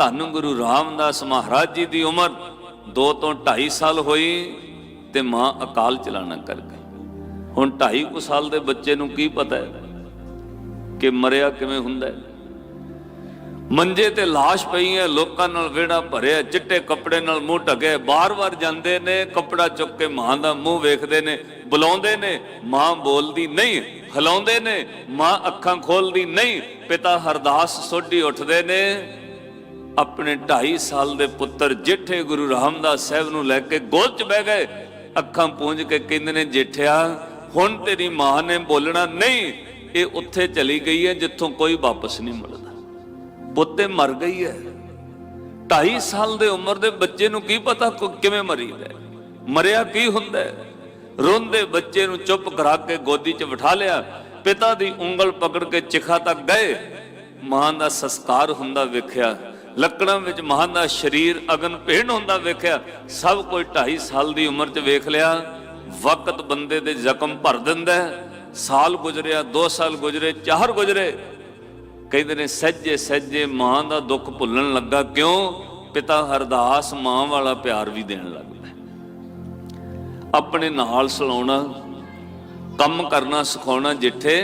ਧੰਨ ਗੁਰੂ ਰਾਮਦਾਸ ਮਹਾਰਾਜ ਜੀ ਦੀ ਉਮਰ 2 ਤੋਂ 2.5 ਸਾਲ ਹੋਈ ਤੇ ਮਾਂ ਅਕਾਲ ਚਲਾਣਾ ਕਰ ਗਈ। ਹੁਣ 2.5 ਕੁ ਸਾਲ ਦੇ ਬੱਚੇ ਨੂੰ ਕੀ ਪਤਾ ਹੈ ਕਿ ਮਰਿਆ ਕਿਵੇਂ ਹੁੰਦਾ ਹੈ? ਮੰਜੇ ਤੇ লাশ ਪਈ ਹੈ, ਲੋਕਾਂ ਨਾਲ ਵਿਹੜਾ ਭਰਿਆ, ਚਿੱਟੇ ਕੱਪੜੇ ਨਾਲ ਮੂੰਹ ਢਕੇ ਬਾਰ-ਬਾਰ ਜਾਂਦੇ ਨੇ, ਕੱਪੜਾ ਚੁੱਕ ਕੇ ਮਾਂ ਦਾ ਮੂੰਹ ਵੇਖਦੇ ਨੇ, ਬੁਲਾਉਂਦੇ ਨੇ, ਮਾਂ ਬੋਲਦੀ ਨਹੀਂ, ਹਲਾਉਂਦੇ ਨੇ, ਮਾਂ ਅੱਖਾਂ ਖੋਲਦੀ ਨਹੀਂ, ਪਿਤਾ ਹਰਦਾਸ ਸੋਢੀ ਉੱਠਦੇ ਨੇ। ਆਪਣੇ 2.5 ਸਾਲ ਦੇ ਪੁੱਤਰ ਜੇਠੇ ਗੁਰੂ ਰਾਮਦਾਸ ਸਾਹਿਬ ਨੂੰ ਲੈ ਕੇ ਗੋਦ 'ਚ ਬਹਿ ਗਏ। ਅੱਖਾਂ ਪੂੰਝ ਕੇ ਕਹਿੰਦੇ ਨੇ, ਜੇਠਿਆ, ਹੁਣ ਤੇਰੀ ਮਾਂ ਨੇ ਬੋਲਣਾ ਨਹੀਂ। ਇਹ ਉੱਥੇ ਚਲੀ ਗਈ ਹੈ ਜਿੱਥੋਂ ਕੋਈ ਵਾਪਸ ਨਹੀਂ ਮੁੜਦਾ। ਪੁੱਤੇ ਮਰ ਗਈ ਹੈ। 2.5 ਸਾਲ ਦੇ ਉਮਰ ਦੇ ਬੱਚੇ ਨੂੰ ਕੀ ਪਤਾ ਕਿਵੇਂ ਮਰੀਦਾ ਮਰਿਆ ਕੀ ਹੁੰਦਾ ਰੋਂਦੇ ਬੱਚੇ ਨੂੰ ਚੁੱਪ ਕਰਾ ਕੇ ਗੋਦੀ 'ਚ ਬਿਠਾ ਲਿਆ। ਪਿਤਾ ਦੀ ਉਂਗਲ ਪਕੜ ਕੇ ਚਿਖਾ ਤੱਕ ਗਏ। ਮਾਂ ਦਾ ਸੰਸਕਾਰ ਹੁੰਦਾ ਵੇਖਿਆ। ਲੱਕੜਾਂ ਵਿੱਚ ਮਾਂ ਦਾ ਸਰੀਰ ਅਗਨ ਭੇਣ ਹੁੰਦਾ ਵੇਖਿਆ, ਸਭ ਕੋਈ 2.5 ਸਾਲ ਦੀ ਉਮਰ 'ਚ ਵੇਖ ਲਿਆ, ਵਕਤ ਬੰਦੇ ਦੇ ਜ਼ਖਮ ਭਰ ਦਿੰਦਾ ਸਾਲ ਗੁਜ਼ਰਿਆ 2 ਸਾਲ ਗੁਜ਼ਰੇ 4 ਗੁਜ਼ਰੇ। ਕਹਿੰਦੇ ਨੇ ਸੱਜੇ ਸੱਜੇ ਮਾਂ ਦਾ ਦੁੱਖ ਭੁੱਲਣ ਲੱਗਾ ਕਿਉਂ? ਪਿਤਾ ਹਰਦਾਸ ਮਾਂ ਵਾਲਾ ਪਿਆਰ ਵੀ ਦੇਣ ਲੱਗਦਾ ਆਪਣੇ ਨਾਲ ਸਲਾਉਣਾ, ਕੰਮ ਕਰਨਾ, ਸਿਖਾਉਣਾ, ਜਿੱਥੇ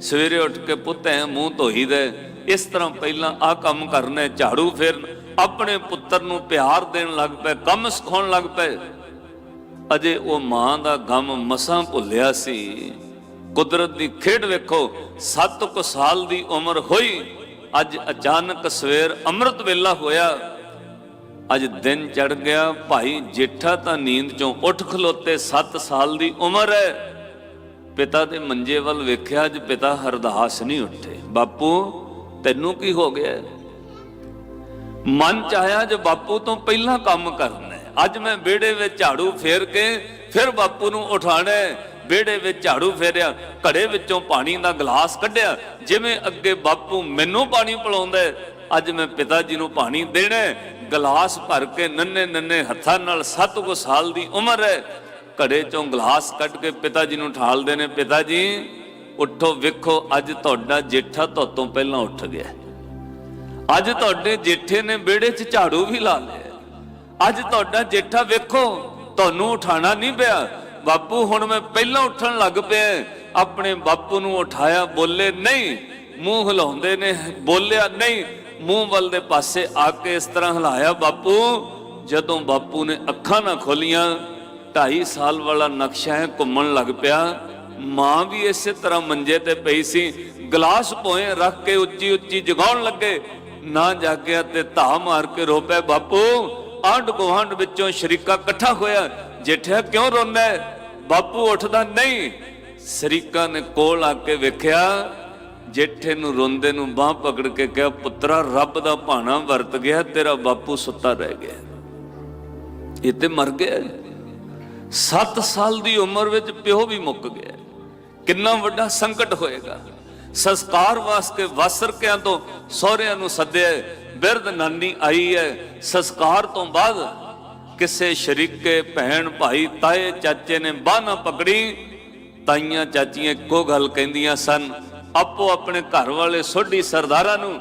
ਸਵੇਰੇ ਉੱਠ ਕੇ ਪੁੱਤ ਐ ਮੂੰਹ ਧੋਈ ਦੇ ਇਸ ਤਰ੍ਹਾਂ ਪਹਿਲਾਂ ਆ ਕੰਮ ਕਰਨਾ, ਝਾੜੂ ਫੇਰਨ, ਆਪਣੇ ਪੁੱਤਰ ਨੂੰ ਪਿਆਰ ਦੇਣ ਲੱਗ ਪਏ, ਕੰਮ ਸਿਖਾਉਣ ਲੱਗ ਪਏ। ਅਜੇ ਉਹ ਮਾਂ ਦਾ ਗਮ ਮਸਾਂ ਭੁੱਲਿਆ ਸੀ। ਕੁਦਰਤ ਦੀ ਖੇਡ ਵੇਖੋ 7 ਕੁ ਸਾਲ ਦੀ ਉਮਰ ਹੋਈ। ਅੱਜ ਅਚਾਨਕ ਸਵੇਰ ਅੰਮ੍ਰਿਤ ਵੇਲਾ ਹੋਇਆ। ਅੱਜ ਦਿਨ ਚੜ ਗਿਆ, ਭਾਈ ਜੇਠਾ ਤਾਂ ਨੀਂਦ ਚੋਂ ਉੱਠ ਖਲੋਤੇ 7 ਸਾਲ ਦੀ ਉਮਰ ਹੈ ਪਿਤਾ ਦੇ ਮੰਜੇ ਵੱਲ ਵੇਖਿਆ, ਅੱਜ ਪਿਤਾ ਹਰਦਾਸ ਨਹੀਂ ਉੱਠੇ। ਬਾਪੂ ਤੈਨੂੰ ਕੀ ਹੋ ਗਿਆ? ਮਨ ਚ ਜੇ ਬਾਪੂ ਤੋਂ ਪਹਿਲਾਂ ਕੰਮ ਕਰਨਾ ਅੱਜ ਮੈਂ ਵਿਹੜੇ ਵਿੱਚ ਝਾੜੂ ਫੇਰ ਕੇ ਫਿਰ ਬਾਪੂ ਨੂੰ ਉਠਾਣਾ ਵਿਹੜੇ ਵਿੱਚ ਝਾੜੂ ਫੇਰਿਆ, ਘੜੇ ਵਿੱਚੋਂ ਪਾਣੀ ਦਾ ਗਲਾਸ ਕੱਢਿਆ। ਜਿਵੇਂ ਅੱਗੇ ਬਾਪੂ ਮੈਨੂੰ ਪਾਣੀ ਪਿਲਾਉਂਦਾ ਅੱਜ ਮੈਂ ਪਿਤਾ ਜੀ ਨੂੰ ਪਾਣੀ ਦੇਣਾ ਹੈ। ਗਲਾਸ ਭਰ ਕੇ ਨੰਨੇ ਨੰਨੇ ਹੱਥਾਂ ਨਾਲ 7 ਕੁ ਸਾਲ ਦੀ ਉਮਰ ਹੈ। ਘੜੇ ਚੋਂ ਗਲਾਸ ਕੱਢ ਕੇ ਪਿਤਾ ਜੀ ਨੂੰ ਠਾਲਦੇ ਨੇ ਪਿਤਾ ਜੀ ਉੱਠੋ, ਵੇਖੋ, ਅੱਜ ਤੁਹਾਡਾ ਜੇਠਾ ਤੋਂ ਪਹਿਲਾਂ ਉੱਠ ਗਿਆ। ਅੱਜ ਤੁਹਾਡੇ ਜੇਠੇ ਨੇ ਵਿਹੜੇ 'ਚ ਝਾੜੂ ਵੀ ਲਾ ਲਿਆ। ਅੱਜ ਤੁਹਾਡਾ ਜੇਠਾ ਵੇਖੋ, ਤੁਹਾਨੂੰ ਉਠਾਣਾ ਨਹੀਂ ਪਿਆ। ਬਾਪੂ, ਹੁਣ ਮੈਂ ਪਹਿਲਾਂ ਉੱਠਣ ਲੱਗ ਪਿਆ। ਆਪਣੇ ਬਾਪੂ ਨੂੰ ਉਠਾਇਆ, ਬੋਲੇ, ਨਹੀਂ। ਮੂੰਹ ਹਿਲਾਉਂਦੇ ਨੇ, ਬੋਲਿਆ, ਨਹੀਂ। ਮੂੰਹ ਵੱਲ ਦੇ ਪਾਸੇ ਆ ਕੇ ਇਸ ਤਰ੍ਹਾਂ ਹਿਲਾਇਆ, ਬਾਪੂ, ਜਦੋਂ ਬਾਪੂ ਨੇ ਅੱਖਾਂ ਨਾ ਖੋਲੀਆਂ 2.5 ਸਾਲ ਵਾਲਾ ਨਕਸ਼ਾ ਹੈ ਘੁੰਮਣ ਲੱਗ ਪਿਆ। ਮਾਂ ਵੀ ਇਸੇ ਤਰ੍ਹਾਂ ਮੰਜੇ ਤੇ ਪਈ ਸੀ, ਗਲਾਸ ਭੋਏ ਰੱਖ ਕੇ ਉੱਚੀ ਉੱਚੀ ਜਗਾਉਣ ਲੱਗੇ। ਨਾ ਜਾਗਿਆ ਤੇ ਧਾ ਮਾਰ ਕੇ ਰੋ ਪਏ, ਬਾਪੂ, ਆਂਢ ਗੁਆਂਢ ਵਿੱਚੋਂ ਸ਼ਰੀਕਾ ਇਕੱਠਾ ਹੋਇਆ, ਜੇਠਿਆ ਕਿਉਂ ਰੋਂਦਾ ਬਾਪੂ, ਉੱਠਦਾ ਨਹੀਂ। ਸ਼ਰੀਕਾ ਨੇ ਕੋਲ ਆ ਕੇ ਵੇਖਿਆ, ਜੇਠੇ ਨੂੰ ਰੋਂਦੇ ਨੂੰ ਬਾਹ ਪਕੜ ਕੇ ਕਿਹਾ, ਪੁੱਤਰਾ, ਰੱਬ ਦਾ ਭਾਣਾ ਵਰਤ ਗਿਆ, ਤੇਰਾ ਬਾਪੂ ਸੁੱਤਾ ਰਹਿ ਗਿਆ। ਇਹ ਤੇ ਮਰ ਗਿਆ 7 ਸਾਲ ਦੀ ਉਮਰ ਵਿੱਚ ਪਿਓ ਵੀ ਮੁੱਕ ਗਿਆ ਕਿੰਨਾ ਵੱਡਾ ਸੰਕਟ ਹੋਏਗਾ। ਸੰਸਕਾਰ ਵਾਸਤੇ ਵਾਸਰਕਿਆਂ ਤੋਂ ਸਹੁਰਿਆਂ ਨੂੰ ਸੱਦਿਆ ਬਿਰਧ ਨਾਨੀ ਆਈ ਹੈ। ਸੰਸਕਾਰ ਤੋਂ ਬਾਅਦ ਕਿਸੇ ਸ਼ਰੀਕੇ ਭੈਣ, ਭਾਈ, ਤਾਏ, ਚਾਚੇ ਨੇ ਬਾਹ ਨਾ ਪਕੜੀ, ਤਾਈਆਂ, ਚਾਚੀਆਂ ਇੱਕੋ ਗੱਲ ਕਹਿੰਦੀਆਂ ਸਨ। ਆਪੋ ਆਪਣੇ ਘਰ ਵਾਲੇ ਸੋਢੀ ਸਰਦਾਰਾਂ ਨੂੰ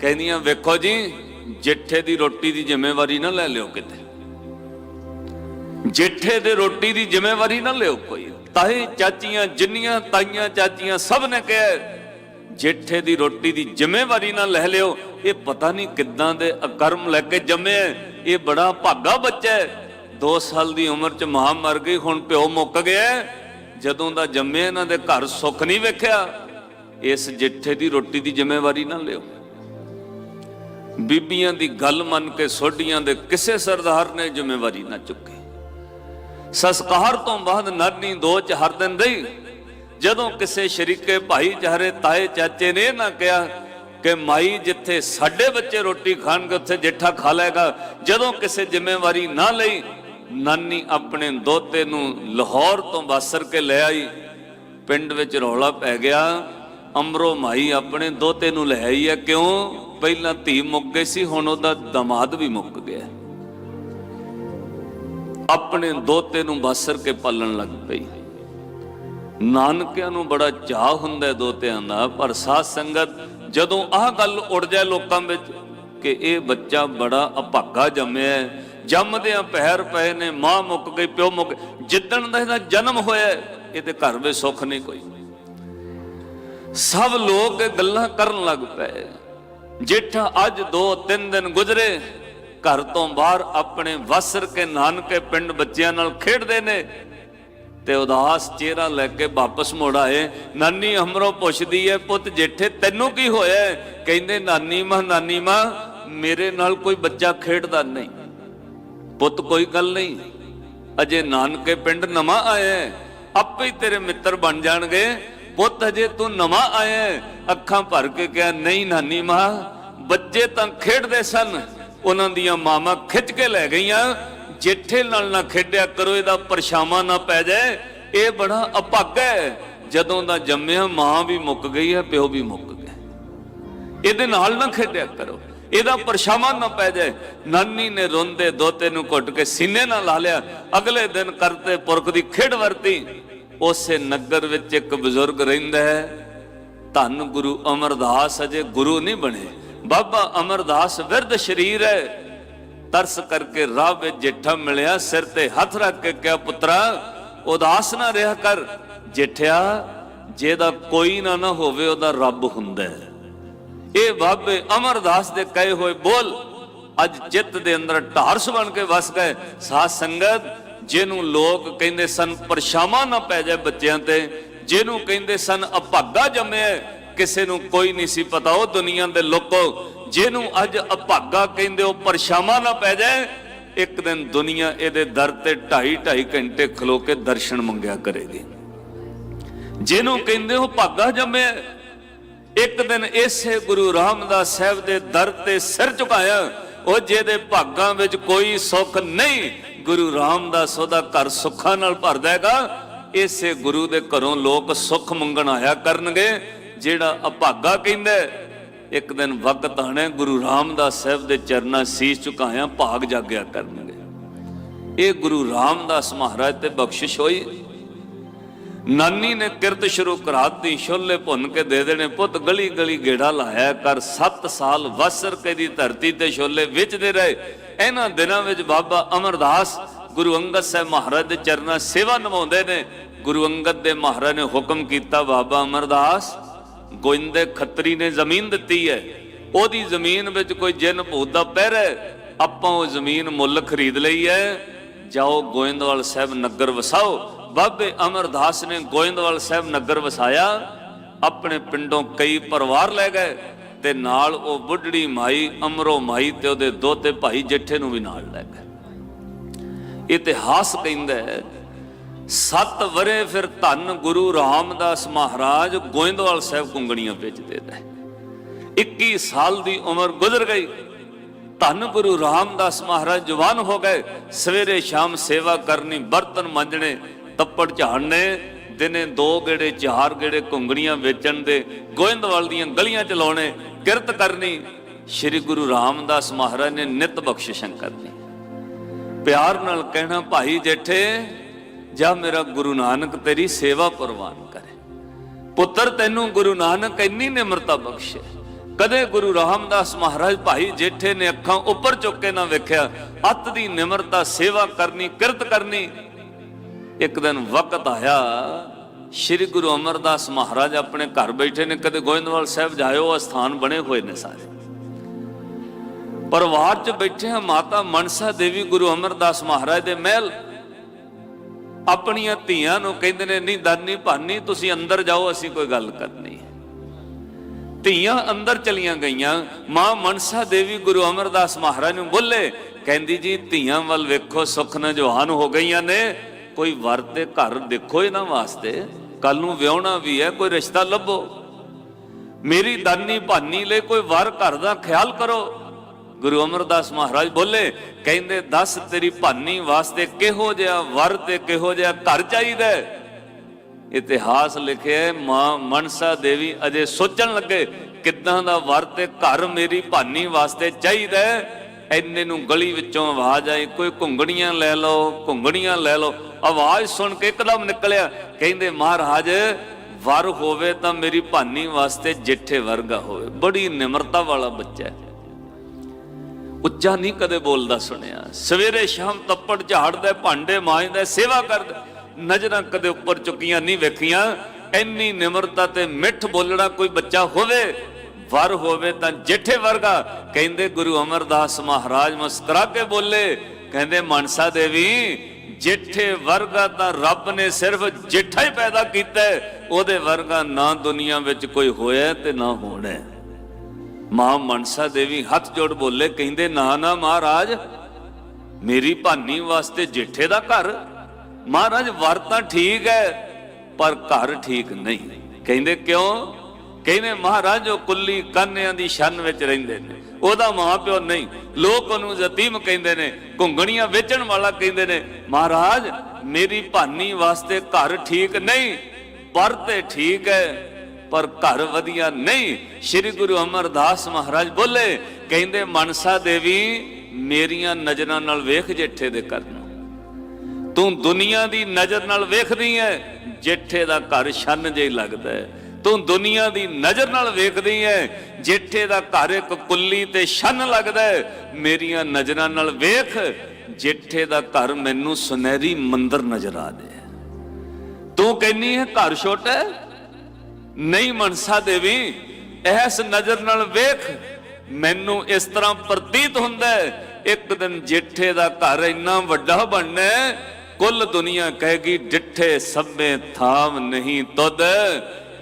ਕਹਿੰਦੀਆਂ, ਵੇਖੋ ਜੀ, ਜੇਠੇ ਦੀ ਰੋਟੀ ਦੀ ਜ਼ਿੰਮੇਵਾਰੀ ਨਾ ਲੈ ਲਿਓ ਕਿਤੇ। ਜੇਠੇ ਦੇ ਰੋਟੀ ਦੀ ਜ਼ਿੰਮੇਵਾਰੀ ਨਾ ਲਿਓ ਕੋਈ। ਤਾਏ ਚਾਚੀਆਂ, ਜਿੰਨੀਆਂ ਤਾਈਆਂ, ਚਾਚੀਆਂ ਸਭ ਨੇ ਕਿਹਾ ਜੇਠੇ ਦੀ ਰੋਟੀ ਦੀ ਜ਼ਿੰਮੇਵਾਰੀ ਨਾ ਲੈ ਲਿਓ। ਇਹ ਪਤਾ ਨਹੀਂ ਕਿੱਦਾਂ ਦੇ ਅਕਰਮ ਲੈ ਕੇ ਜੰਮਿਆ ਇਹ ਬੜਾ ਭਾਗਾ ਬੱਚਾ ਹੈ। 2 ਸਾਲ ਦੀ ਉਮਰ ਚ ਮਾਂ ਮਰ ਗਈ, ਹੁਣ ਪਿਓ ਮੁੱਕ ਗਿਆ ਜਦੋਂ ਦਾ ਜੰਮਿਆ ਇਹਨਾਂ ਦੇ ਘਰ ਸੁੱਖ ਨਹੀਂ ਵੇਖਿਆ, ਇਸ ਜੇਠੇ ਦੀ ਰੋਟੀ ਦੀ ਜ਼ਿੰਮੇਵਾਰੀ ਨਾ ਲਿਓ। ਬੀਬੀਆਂ ਦੀ ਗੱਲ ਮੰਨ ਕੇ ਸੋਢੀਆਂ ਦੇ ਕਿਸੇ ਸਰਦਾਰ ਨੇ ਜ਼ਿੰਮੇਵਾਰੀ ਨਾ ਚੁੱਕੀ। ਸੰਸਕਾਰ ਤੋਂ ਬਾਅਦ ਨਾਨੀ ਦੋ ਚ ਹਰ ਦਿਨ ਰਹੀ। ਜਦੋਂ ਕਿਸੇ ਸ਼ਰੀਕੇ ਭਾਈਚਾਰੇ ਤਾਏ ਚਾਚੇ ਨੇ ਇਹ ਨਾ ਕਿਹਾ ਕਿ ਮਾਈ ਜਿੱਥੇ ਸਾਡੇ ਬੱਚੇ ਰੋਟੀ ਖਾਣਗੇ, ਉੱਥੇ ਜੇਠਾ ਖਾ ਲਏਗਾ। ਜਦੋਂ ਕਿਸੇ ਜ਼ਿੰਮੇਵਾਰੀ ਨਾ ਲਈ, ਨਾਨੀ ਆਪਣੇ ਦੋਤੇ ਨੂੰ ਲਾਹੌਰ ਤੋਂ ਵਾਸਰ ਕੇ ਲੈ ਆਈ। ਪਿੰਡ ਵਿੱਚ ਰੌਲਾ ਪੈ ਗਿਆ। ਅੰਬਰੋ ਮਾਈ ਆਪਣੇ ਦੋਤੇ ਨੂੰ ਲੈ ਆਈ ਹੈ। ਕਿਉਂ? ਪਹਿਲਾਂ ਧੀ ਮੁੱਕ ਗਈ ਸੀ, ਹੁਣ ਉਹਦਾ ਦਮਾਦ ਵੀ ਮੁੱਕ ਗਿਆ। ਆਪਣੇ ਦੋਤੇ ਨੂੰ ਬਾਸਰ ਕੇ ਪਾਲਣ ਲੱਗ ਪਈ। ਨਾਨਕਿਆਂ ਨੂੰ ਬੜਾ ਚਾਹ ਹੁੰਦਾ ਦੋਤਿਆਂ ਦਾ ਪਰ ਸਾਧ ਸੰਗਤ ਜਦੋਂ ਆਹ ਗੱਲ ਉੜ ਜਾਏ ਲੋਕਾਂ ਵਿੱਚ ਕਿ ਇਹ ਬੱਚਾ ਬੜਾ ਅਭਾਗਾ ਜੰਮਿਆ ਜੰਮਦਿਆਂ ਪੈਰ ਪਏ ਨੇ ਮਾਂ ਮੁੱਕ ਗਈ ਪਿਓ ਮੁੱਕ ਜਿੱਦਣ ਦਾ ਇਹਦਾ ਜਨਮ ਹੋਇਆ ਹੈ, ਇਹਦੇ ਘਰ ਵਿੱਚ ਸੁੱਖ ਨਹੀਂ ਕੋਈ। ਸਭ ਲੋਕ ਗੱਲਾਂ ਕਰਨ ਲੱਗ ਪਏ। ਜੇਠਾ ਅੱਜ 2-3 ਦਿਨ ਗੁਜ਼ਰੇ ਘਰ ਤੋਂ ਬਾਹਰ ਆਪਣੇ ਵਸਰ ਕੇ ਨਾਨਕੇ ਪਿੰਡ ਬੱਚਿਆਂ ਨਾਲ ਖੇਡਦੇ ਨੇ। ਤੇ ਉਦਾਸ ਚਿਹਰਾ ਲੈ ਕੇ ਵਾਪਸ ਮੁੜ ਆਏ। ਨਾਨੀ ਹਮਰੋ ਪੁੱਛਦੀ ਹੈ ਪੁੱਤ, ਜੇਠੇ, ਤੈਨੂੰ ਕੀ ਹੋਇਆ ਕਹਿੰਦੇ, ਨਾਨੀ ਮਾਂ ਨਾਨੀ ਮਾਂ, ਮੇਰੇ ਨਾਲ ਕੋਈ ਬੱਚਾ ਖੇਡਦਾ ਨਹੀਂ। ਪੁੱਤ, ਕੋਈ ਗੱਲ ਨਹੀਂ। ਅਜੇ ਨਾਨਕੇ ਪਿੰਡ ਨਵਾਂ ਆਇਆ ਆਪੇ ਹੀ ਤੇਰੇ ਮਿੱਤਰ ਬਣ ਜਾਣਗੇ। ਪੁੱਤ, ਅਜੇ ਤੂੰ ਨਵਾਂ ਆਇਆ ਅੱਖਾਂ ਭਰ ਕੇ ਕਿਹਾ, ਨਹੀਂ, ਨਾਨੀ ਮਾਂ, ਬੱਚੇ ਤਾਂ ਖੇਡਦੇ ਸਨ। ਉਹਨਾਂ ਦੀਆਂ ਮਾਵਾਂ ਖਿੱਚ ਕੇ ਲੈ ਗਈਆਂ। ਜੇਠੇ ਨਾਲ ਨਾ ਖੇਡਿਆ ਕਰੋ, ਇਹਦਾ ਪਰਛਾਵਾਂ ਨਾ ਪੈ ਜਾਏ। ਇਹ ਬੜਾ ਅਭਾਗਾ ਹੈ। ਜਦੋਂ ਦਾ ਜੰਮਿਆ, ਮਾਂ ਵੀ ਮੁੱਕ ਗਈ ਹੈ, ਪਿਓ ਵੀ ਮੁੱਕ ਗਿਆ। ਇਹਦੇ ਨਾਲ ਨਾ ਖੇਡਿਆ ਕਰੋ। ਇਹਦਾ ਪਰਛਾਵਾਂ ਨਾ ਪੈ ਜਾਏ। ਨਾਨੀ ਨੇ ਰੋਂਦੇ ਦੋਤੇ ਨੂੰ ਘੁੱਟ ਕੇ ਸੀਨੇ ਨਾਲ ਲਾ ਲਿਆ। ਅਗਲੇ ਦਿਨ ਕਰਤੇ ਪੁਰਖ ਦੀ ਖੇਡ ਵਰਤੀ। ਉਸੇ ਨਗਰ ਵਿੱਚ ਇੱਕ ਬਜ਼ੁਰਗ ਰਹਿੰਦਾ ਹੈ। ਧੰਨ ਗੁਰੂ ਅਮਰਦਾਸ ਅਜੇ ਗੁਰੂ ਨਹੀਂ ਬਣੇ। ਬਾਬਾ ਅਮਰਦਾਸ ਵਿਰਧ ਸ਼ਰੀਰ ਹੈ। ਤਰਸ ਕਰਕੇ ਰਾਹ ਵਿੱਚ ਜੇਠਾ ਮਿਲਿਆ, ਸਿਰ ਤੇ ਹੱਥ ਰੱਖ ਕੇ ਕਿਹਾ, ਪੁੱਤਰਾ, ਉਦਾਸ ਨਾ ਰਿਹਾ ਕਰ। ਜੇਠਿਆ, ਜਿਹਦਾ ਕੋਈ ਨਾ ਨਾ ਹੋਵੇ, ਉਹਦਾ ਰੱਬ ਹੁੰਦਾ ਹੈ। ਇਹ ਬਾਬੇ ਅਮਰਦਾਸ ਦੇ ਕਹੇ ਹੋਏ ਬੋਲ ਅੱਜ ਚਿੱਤ ਦੇ ਅੰਦਰ ਢਾਰਸ ਬਣ ਕੇ ਵਸ ਗਏ। ਸਾਧ ਸੰਗਤ, ਜਿਹਨੂੰ ਲੋਕ ਕਹਿੰਦੇ ਸਨ ਪਰਛਾਵਾਂ ਨਾ ਪੈ ਜਾਏ ਬੱਚਿਆਂ ਤੇ, ਜਿਹਨੂੰ ਕਹਿੰਦੇ ਸਨ ਅਭਾਗਾ ਜੰਮਿਆ ਕਿਸੇ ਨੂੰ ਕੋਈ ਨਹੀਂ ਸੀ ਪਤਾ, ਉਹ ਦੁਨੀਆ ਦੇ ਲੋਕੋ, ਜਿਹਨੂੰ ਅੱਜ ਅਭਾਗਾ ਕਹਿੰਦੇ ਉਹ ਪਰਛਾਵਾਂ ਨਾ ਪੈ ਜਾਏ, ਇੱਕ ਦਿਨ ਦੁਨੀਆ ਇਹਦੇ ਦਰ ਤੇ ਢਾਈ ਢਾਈ ਘੰਟੇ ਖਲੋ ਕੇ ਦਰਸ਼ਨ ਮੰਗਿਆ ਕਰੇਗੀ। ਜਿਹਨੂੰ ਕਹਿੰਦੇ ਉਹ ਭਾਗਾ ਜੰਮਿਆ, ਇੱਕ ਦਿਨ ਇਸੇ ਗੁਰੂ ਰਾਮਦਾਸ ਸਾਹਿਬ ਦੇ ਦਰ ਤੇ ਸਿਰ ਝੁਕਾਇਆ, ਉਹ ਜਿਹਦੇ ਭਾਗਾਂ ਵਿੱਚ ਕੋਈ ਸੁੱਖ ਨਹੀਂ, ਗੁਰੂ ਰਾਮਦਾਸ ਉਹਦਾ ਘਰ ਸੁੱਖਾਂ ਨਾਲ ਭਰ ਦੇਗਾ ਇਸੇ ਗੁਰੂ ਦੇ ਘਰੋਂ ਲੋਕ ਸੁੱਖ ਮੰਗਣ ਆਇਆ ਕਰਨਗੇ ਜਿਹੜਾ ਅਭਾਗਾ ਕਹਿੰਦਾ ਇੱਕ ਦਿਨ ਵਕਤ ਆਣੇ ਗੁਰੂ ਰਾਮਦਾਸ ਸਾਹਿਬ ਦੇ ਚਰਨਾਂ ਸੀਸ ਝੁਕਾਇਆ ਭਾਗ ਜਾਗਿਆ ਕਰਨਗੇ। ਇਹ ਗੁਰੂ ਰਾਮਦਾਸ ਮਹਾਰਾਜ ਤੇ ਬਖਸ਼ਿਸ਼ ਹੋਈ। ਨਾਨੀ ਨੇ ਕਿਰਤ ਸ਼ੁਰੂ ਕਰਾਤੀ, ਛੋਲੇ ਭੁੰਨ ਕੇ ਦੇ ਦੇਣੇ, ਪੁੱਤ ਗਲੀ ਗਲੀ ਗੇੜਾ ਲਾਇਆ ਕਰ 7 ਸਾਲ ਵਸਰ ਕੇ ਦੀ ਧਰਤੀ ਤੇ ਛੋਲੇ ਵੇਚਦੇ ਰਹੇ। ਇਹਨਾਂ ਦਿਨਾਂ ਵਿੱਚ ਬਾਬਾ ਅਮਰਦਾਸ ਗੁਰੂ ਅੰਗਦ ਸਾਹਿਬ ਮਹਾਰਾਜ ਦੇ ਚਰਨਾਂ ਸੇਵਾ ਨਿਭਾਉਂਦੇ ਨੇ। ਗੁਰੂ ਅੰਗਦ ਦੇ ਮਹਾਰਾਜ ਨੇ ਹੁਕਮ ਕੀਤਾ, ਬਾਬਾ ਅਮਰਦਾਸ ਗੋਇੰਦੇ ਖੱਤਰੀ ਨੇ ਜ਼ਮੀਨ ਦਿੱਤੀ ਹੈ। ਉਹਦੀ ਜ਼ਮੀਨ ਵਿੱਚ ਕੋਈ ਜਿੰਨ ਭੂਤ ਦਾ ਪਹਿਰਾ ਆਪਾਂ ਉਹ ਜ਼ਮੀਨ ਮੁੱਲ ਖਰੀਦ ਲਈ ਹੈ। ਜਾਓ ਗੋਇੰਦਵਾਲ ਸਾਹਿਬ ਨਗਰ ਵਸਾਓ। ਬਾਬੇ ਅਮਰਦਾਸ ਨੇ ਗੋਇੰਦਵਾਲ ਸਾਹਿਬ ਨਗਰ ਵਸਾਇਆ। ਆਪਣੇ ਪਿੰਡੋਂ ਕਈ ਪਰਿਵਾਰ ਲੈ ਗਏ ਤੇ ਨਾਲ ਉਹ ਬੁੱਢੜੀ ਮਾਈ, ਅਮਰੋ ਮਾਈ ਤੇ ਉਹਦੇ ਦੋਤੇ ਭਾਈ ਜੇਠੇ ਨੂੰ ਵੀ ਨਾਲ ਲੈ ਗਏ। ਇਤਿਹਾਸ ਕਹਿੰਦਾ ਹੈ ਸੱਤ ਵਰੇ ਫਿਰ ਧੰਨ ਗੁਰੂ ਰਾਮਦਾਸ ਮਹਾਰਾਜ ਗੋਇੰਦਵਾਲ ਸਾਹਿਬ ਕੁੰਗਣੀਆਂ ਵੇਚਦੇ ਰਹੇ 21 ਸਾਲ ਦੀ ਉਮਰ ਗੁਜ਼ਰ ਗਈ। ਧੰਨ ਗੁਰੂ ਰਾਮਦਾਸ ਮਹਾਰਾਜ ਜਵਾਨ ਹੋ ਗਏ। ਸਵੇਰੇ ਸ਼ਾਮ ਸੇਵਾ ਕਰਨੀ, ਬਰਤਨ ਮਾਂਜਣੇ, ਤੱਪੜ ਝਾੜਨੇ, ਦਿਨੇ ਦੋ ਗੇੜੇ, ਚਾਰ ਗੇੜੇ ਕੁੰਗਣੀਆਂ ਵੇਚਣ ਦੇ ਗੋਇੰਦਵਾਲ ਦੀਆਂ ਗਲੀਆਂ ਚ ਲਾਉਣੇ, ਕਿਰਤ ਕਰਨੀ। ਸ੍ਰੀ ਗੁਰੂ ਰਾਮਦਾਸ ਮਹਾਰਾਜ ਨੇ ਨਿਤ ਬਖਸ਼ਿਸ਼ਾਂ ਕਰਨੀ ਪਿਆਰ ਨਾਲ ਕਹਿਣਾ, ਭਾਈ ਜੇਠੇ ਜਾ ਮੇਰਾ ਗੁਰੂ ਨਾਨਕ ਤੇਰੀ ਸੇਵਾ ਪ੍ਰਵਾਨ ਕਰੇ। ਪੁੱਤਰ, ਤੈਨੂੰ ਗੁਰੂ ਨਾਨਕ ਇੰਨੀ ਨਿਮਰਤਾ ਬਖਸ਼ੇ। ਕਦੇ ਗੁਰੂ ਰਾਮਦਾਸ ਮਹਾਰਾਜ ਭਾਈ ਜੇਠੇ ਨੇ ਅੱਖਾਂ ਉੱਪਰ ਚੁੱਕ ਕੇ ਨਾ ਵੇਖਿਆ, ਅੱਤ ਦੀ ਨਿਮਰਤਾ ਸੇਵਾ ਕਰਨੀ, ਕਿਰਤ ਕਰਨੀ। ਇੱਕ ਦਿਨ ਵਕਤ ਆਇਆ, ਸ੍ਰੀ ਗੁਰੂ ਅਮਰਦਾਸ ਮਹਾਰਾਜ ਆਪਣੇ ਘਰ ਬੈਠੇ ਨੇ, ਕਦੇ ਗੋਇੰਦਵਾਲ ਸਾਹਿਬ ਜਾਇਓ ਅਸਥਾਨ ਬਣੇ ਹੋਏ ਨੇ ਸਾਰੇ। ਪਰਿਵਾਰ 'ਚ ਬੈਠੇ ਆ, ਮਾਤਾ ਮਨਸਾ ਦੇਵੀ ਗੁਰੂ ਅਮਰਦਾਸ ਮਹਾਰਾਜ ਦੇ ਮਹਿਲ। ਆਪਣੀਆਂ ਧੀਆਂ ਨੂੰ ਕਹਿੰਦੇ ਨੇ, ਨਹੀਂ ਦਾਨੀ ਭਾਨੀ, ਤੁਸੀਂ ਅੰਦਰ ਜਾਓ, ਅਸੀਂ ਕੋਈ ਗੱਲ ਕਰਨੀ ਹੈ। ਧੀਆਂ ਅੰਦਰ ਚਲੀਆਂ ਗਈਆਂ, ਮਾਂ ਮਨਸਾ ਦੇਵੀ ਗੁਰੂ ਅਮਰਦਾਸ ਮਹਾਰਾਜ ਨੂੰ ਬੋਲੇ, ਕਹਿੰਦੀ ਜੀ, ਧੀਆਂ ਵੱਲ ਵੇਖੋ, ਸੁਖ ਨਾ ਜਵਾਨ ਹੋ ਗਈਆਂ ਨੇ। ਕੋਈ ਵਰ ਤੇ ਘਰ ਦੇਖੋ ਇਹਨਾਂ ਵਾਸਤੇ ਕੱਲ ਨੂੰ ਵਿਆਹਣਾ ਵੀ ਹੈ, ਕੋਈ ਰਿਸ਼ਤਾ ਲੱਭੋ। ਮੇਰੀ ਦਾਨੀ ਭਾਨੀ ਲਈ ਕੋਈ ਵਰ ਘਰ ਦਾ ਖਿਆਲ ਕਰੋ। ਗੁਰੂ ਅਮਰਦਾਸ ਮਹਾਰਾਜ ਬੋਲੇ, ਕਹਿੰਦੇ, ਦੱਸ ਤੇਰੀ ਭਾਨੀ ਵਾਸਤੇ ਕਿਹੋ ਜਿਹਾ ਵਰ ਤੇ ਕਿਹੋ ਜਿਹਾ ਘਰ ਚਾਹੀਦਾ ਇਤਿਹਾਸ ਲਿਖਿਆ ਮਾਂ ਮਨਸਾ ਦੇਵੀ ਅਜੇ ਸੋਚਣ ਲੱਗੇ, ਕਿੱਦਾਂ ਦਾ ਵਰ ਤੇ ਘਰ ਮੇਰੀ ਭਾਨੀ ਵਾਸਤੇ ਚਾਹੀਦਾ ਹੈ। ਐਨੇ ਨੂੰ ਗਲੀ ਵਿੱਚੋਂ ਆਵਾਜ਼ ਆਈ, ਕੋਈ ਘੁੰਗਣੀਆਂ ਲੈ ਲਓ, ਘੁੰਗਣੀਆਂ ਲੈ ਲਓ। ਆਵਾਜ਼ ਸੁਣ ਕੇ ਇੱਕਦਮ ਨਿਕਲਿਆ, ਕਹਿੰਦੇ, ਮਹਾਰਾਜ, ਵਰ ਹੋਵੇ ਤਾਂ ਮੇਰੀ ਭਾਨੀ ਵਾਸਤੇ ਜਿੱਠੇ ਵਰਗਾ ਹੋਵੇ। ਬੜੀ ਨਿਮਰਤਾ ਵਾਲਾ ਬੱਚਾ ਹੈ। ਉੱਚਾ ਨਹੀਂ ਕਦੇ ਬੋਲਦਾ ਸੁਣਿਆ। ਸਵੇਰੇ ਸ਼ਾਮ ਤੱਪੜ ਝਾੜਦਾ, ਭਾਂਡੇ ਮਾਂਜਦਾ, ਸੇਵਾ ਕਰਦਾ। ਨਜ਼ਰਾਂ ਕਦੇ ਉੱਪਰ ਚੁੱਕੀਆਂ ਨਹੀਂ ਵੇਖੀਆਂ। ਇੰਨੀ ਨਿਮਰਤਾ ਤੇ ਮਿੱਠ ਬੋਲਣਾ ਕੋਈ ਬੱਚਾ ਹੋਵੇ, ਵਰ ਹੋਵੇ ਤਾਂ ਜੇਠੇ ਵਰਗਾ। ਕਹਿੰਦੇ ਗੁਰੂ ਅਮਰਦਾਸ ਮਹਾਰਾਜ ਮੁਸਕਰਾ ਕੇ ਬੋਲੇ। ਕਹਿੰਦੇ ਮਨਸਾ ਦੇਵੀ, ਜੇਠੇ ਵਰਗਾ ਤਾਂ ਰੱਬ ਨੇ ਸਿਰਫ ਜੇਠਾ ਹੀ ਪੈਦਾ ਕੀਤਾ। ਉਹਦੇ ਵਰਗਾ ਨਾ ਦੁਨੀਆ ਵਿੱਚ ਕੋਈ ਹੋਇਆ ਤੇ ਨਾ ਹੋਣਾ। ਮਾਂ ਮਨਸਾ ਦੇਵੀ ਹੱਥ ਜੋੜ ਬੋਲੇ, ਕਹਿੰਦੇ, ਨਾ ਨਾ ਮਹਾਰਾਜ, ਮੇਰੀ ਭਾਨੀ ਵਾਸਤੇ ਜੇਠੇ ਦਾ ਘਰ। ਮਹਾਰਾਜ, ਵਰ ਤਾਂ ਠੀਕ ਹੈ, ਪਰ ਘਰ ਠੀਕ ਨਹੀਂ। ਕਹਿੰਦੇ, ਕਿਉਂ? ਕਹਿੰਦੇ, ਮਹਾਰਾਜ, ਉਹ ਕੁੱਲੀ ਕਾਨਿਆਂ ਦੀ ਛੰਨ ਵਿੱਚ ਰਹਿੰਦੇ ਨੇ। ਉਹਦਾ ਮਾਂ ਪਿਓ ਨਹੀਂ। ਲੋਕ ਉਹਨੂੰ ਯਤੀਮ ਕਹਿੰਦੇ ਨੇ, ਘੁੰਗਣੀਆਂ ਵੇਚਣ ਵਾਲਾ ਕਹਿੰਦੇ ਨੇ, ਮਹਾਰਾਜ, ਮੇਰੀ ਭਾਨੀ ਵਾਸਤੇ ਘਰ ਠੀਕ ਨਹੀਂ ਪਰ ਤੇ ਠੀਕ ਹੈ ਪਰ ਘਰ ਵਧੀਆ ਨਹੀਂ। ਸ੍ਰੀ ਗੁਰੂ ਅਮਰਦਾਸ ਮਹਾਰਾਜ ਬੋਲੇ, ਕਹਿੰਦੇ, ਮਨਸਾ ਦੇਵੀ, ਮੇਰੀਆਂ ਨਜ਼ਰਾਂ ਨਾਲ ਵੇਖ ਜੇਠੇ ਦੇ ਘਰ ਨੂੰ ਤੂੰ ਦੁਨੀਆ ਦੀ ਨਜ਼ਰ ਨਾਲ ਵੇਖਦੀ ਐ, ਜੇਠੇ ਦਾ ਘਰ ਛੰਨ ਜੇ ਲੱਗਦਾ ਹੈ ਤੂੰ ਦੁਨੀਆ ਦੀ ਨਜ਼ਰ ਨਾਲ ਵੇਖਦੀ ਐ, ਜੇਠੇ ਦਾ ਘਰ ਇੱਕ ਕੁੱਲੀ ਤੇ ਛੰਨ ਲੱਗਦਾ ਹੈ ਮੇਰੀਆਂ ਨਜ਼ਰਾਂ ਨਾਲ ਵੇਖ, ਜੇਠੇ ਦਾ ਘਰ ਮੈਨੂੰ ਸੁਨਹਿਰੀ ਮੰਦਰ ਨਜ਼ਰ ਆ ਦੇ ਤੂੰ ਕਹਿੰਨੀ ਹੈ ਘਰ ਛੋਟਾ ਨਹੀਂ ਮਨਸਾ ਦੇਵੀ ਐਸ ਨਜ਼ਰ ਨਾਲ ਵੇਖ, ਮੈਨੂੰ ਇਸ ਤਰ੍ਹਾਂ ਪ੍ਰਤੀਤ ਹੁੰਦਾ ਇੱਕ ਦਿਨ ਜੇਠੇ ਦਾ ਘਰ ਇੰਨਾ ਵੱਡਾ ਬਣਨਾ ਕੁੱਲ ਦੁਨੀਆ ਕਹੇਗੀ, ਡਿੱਠੇ ਸਭੇ ਥਾਮ ਨਹੀਂ ਤੁਧ।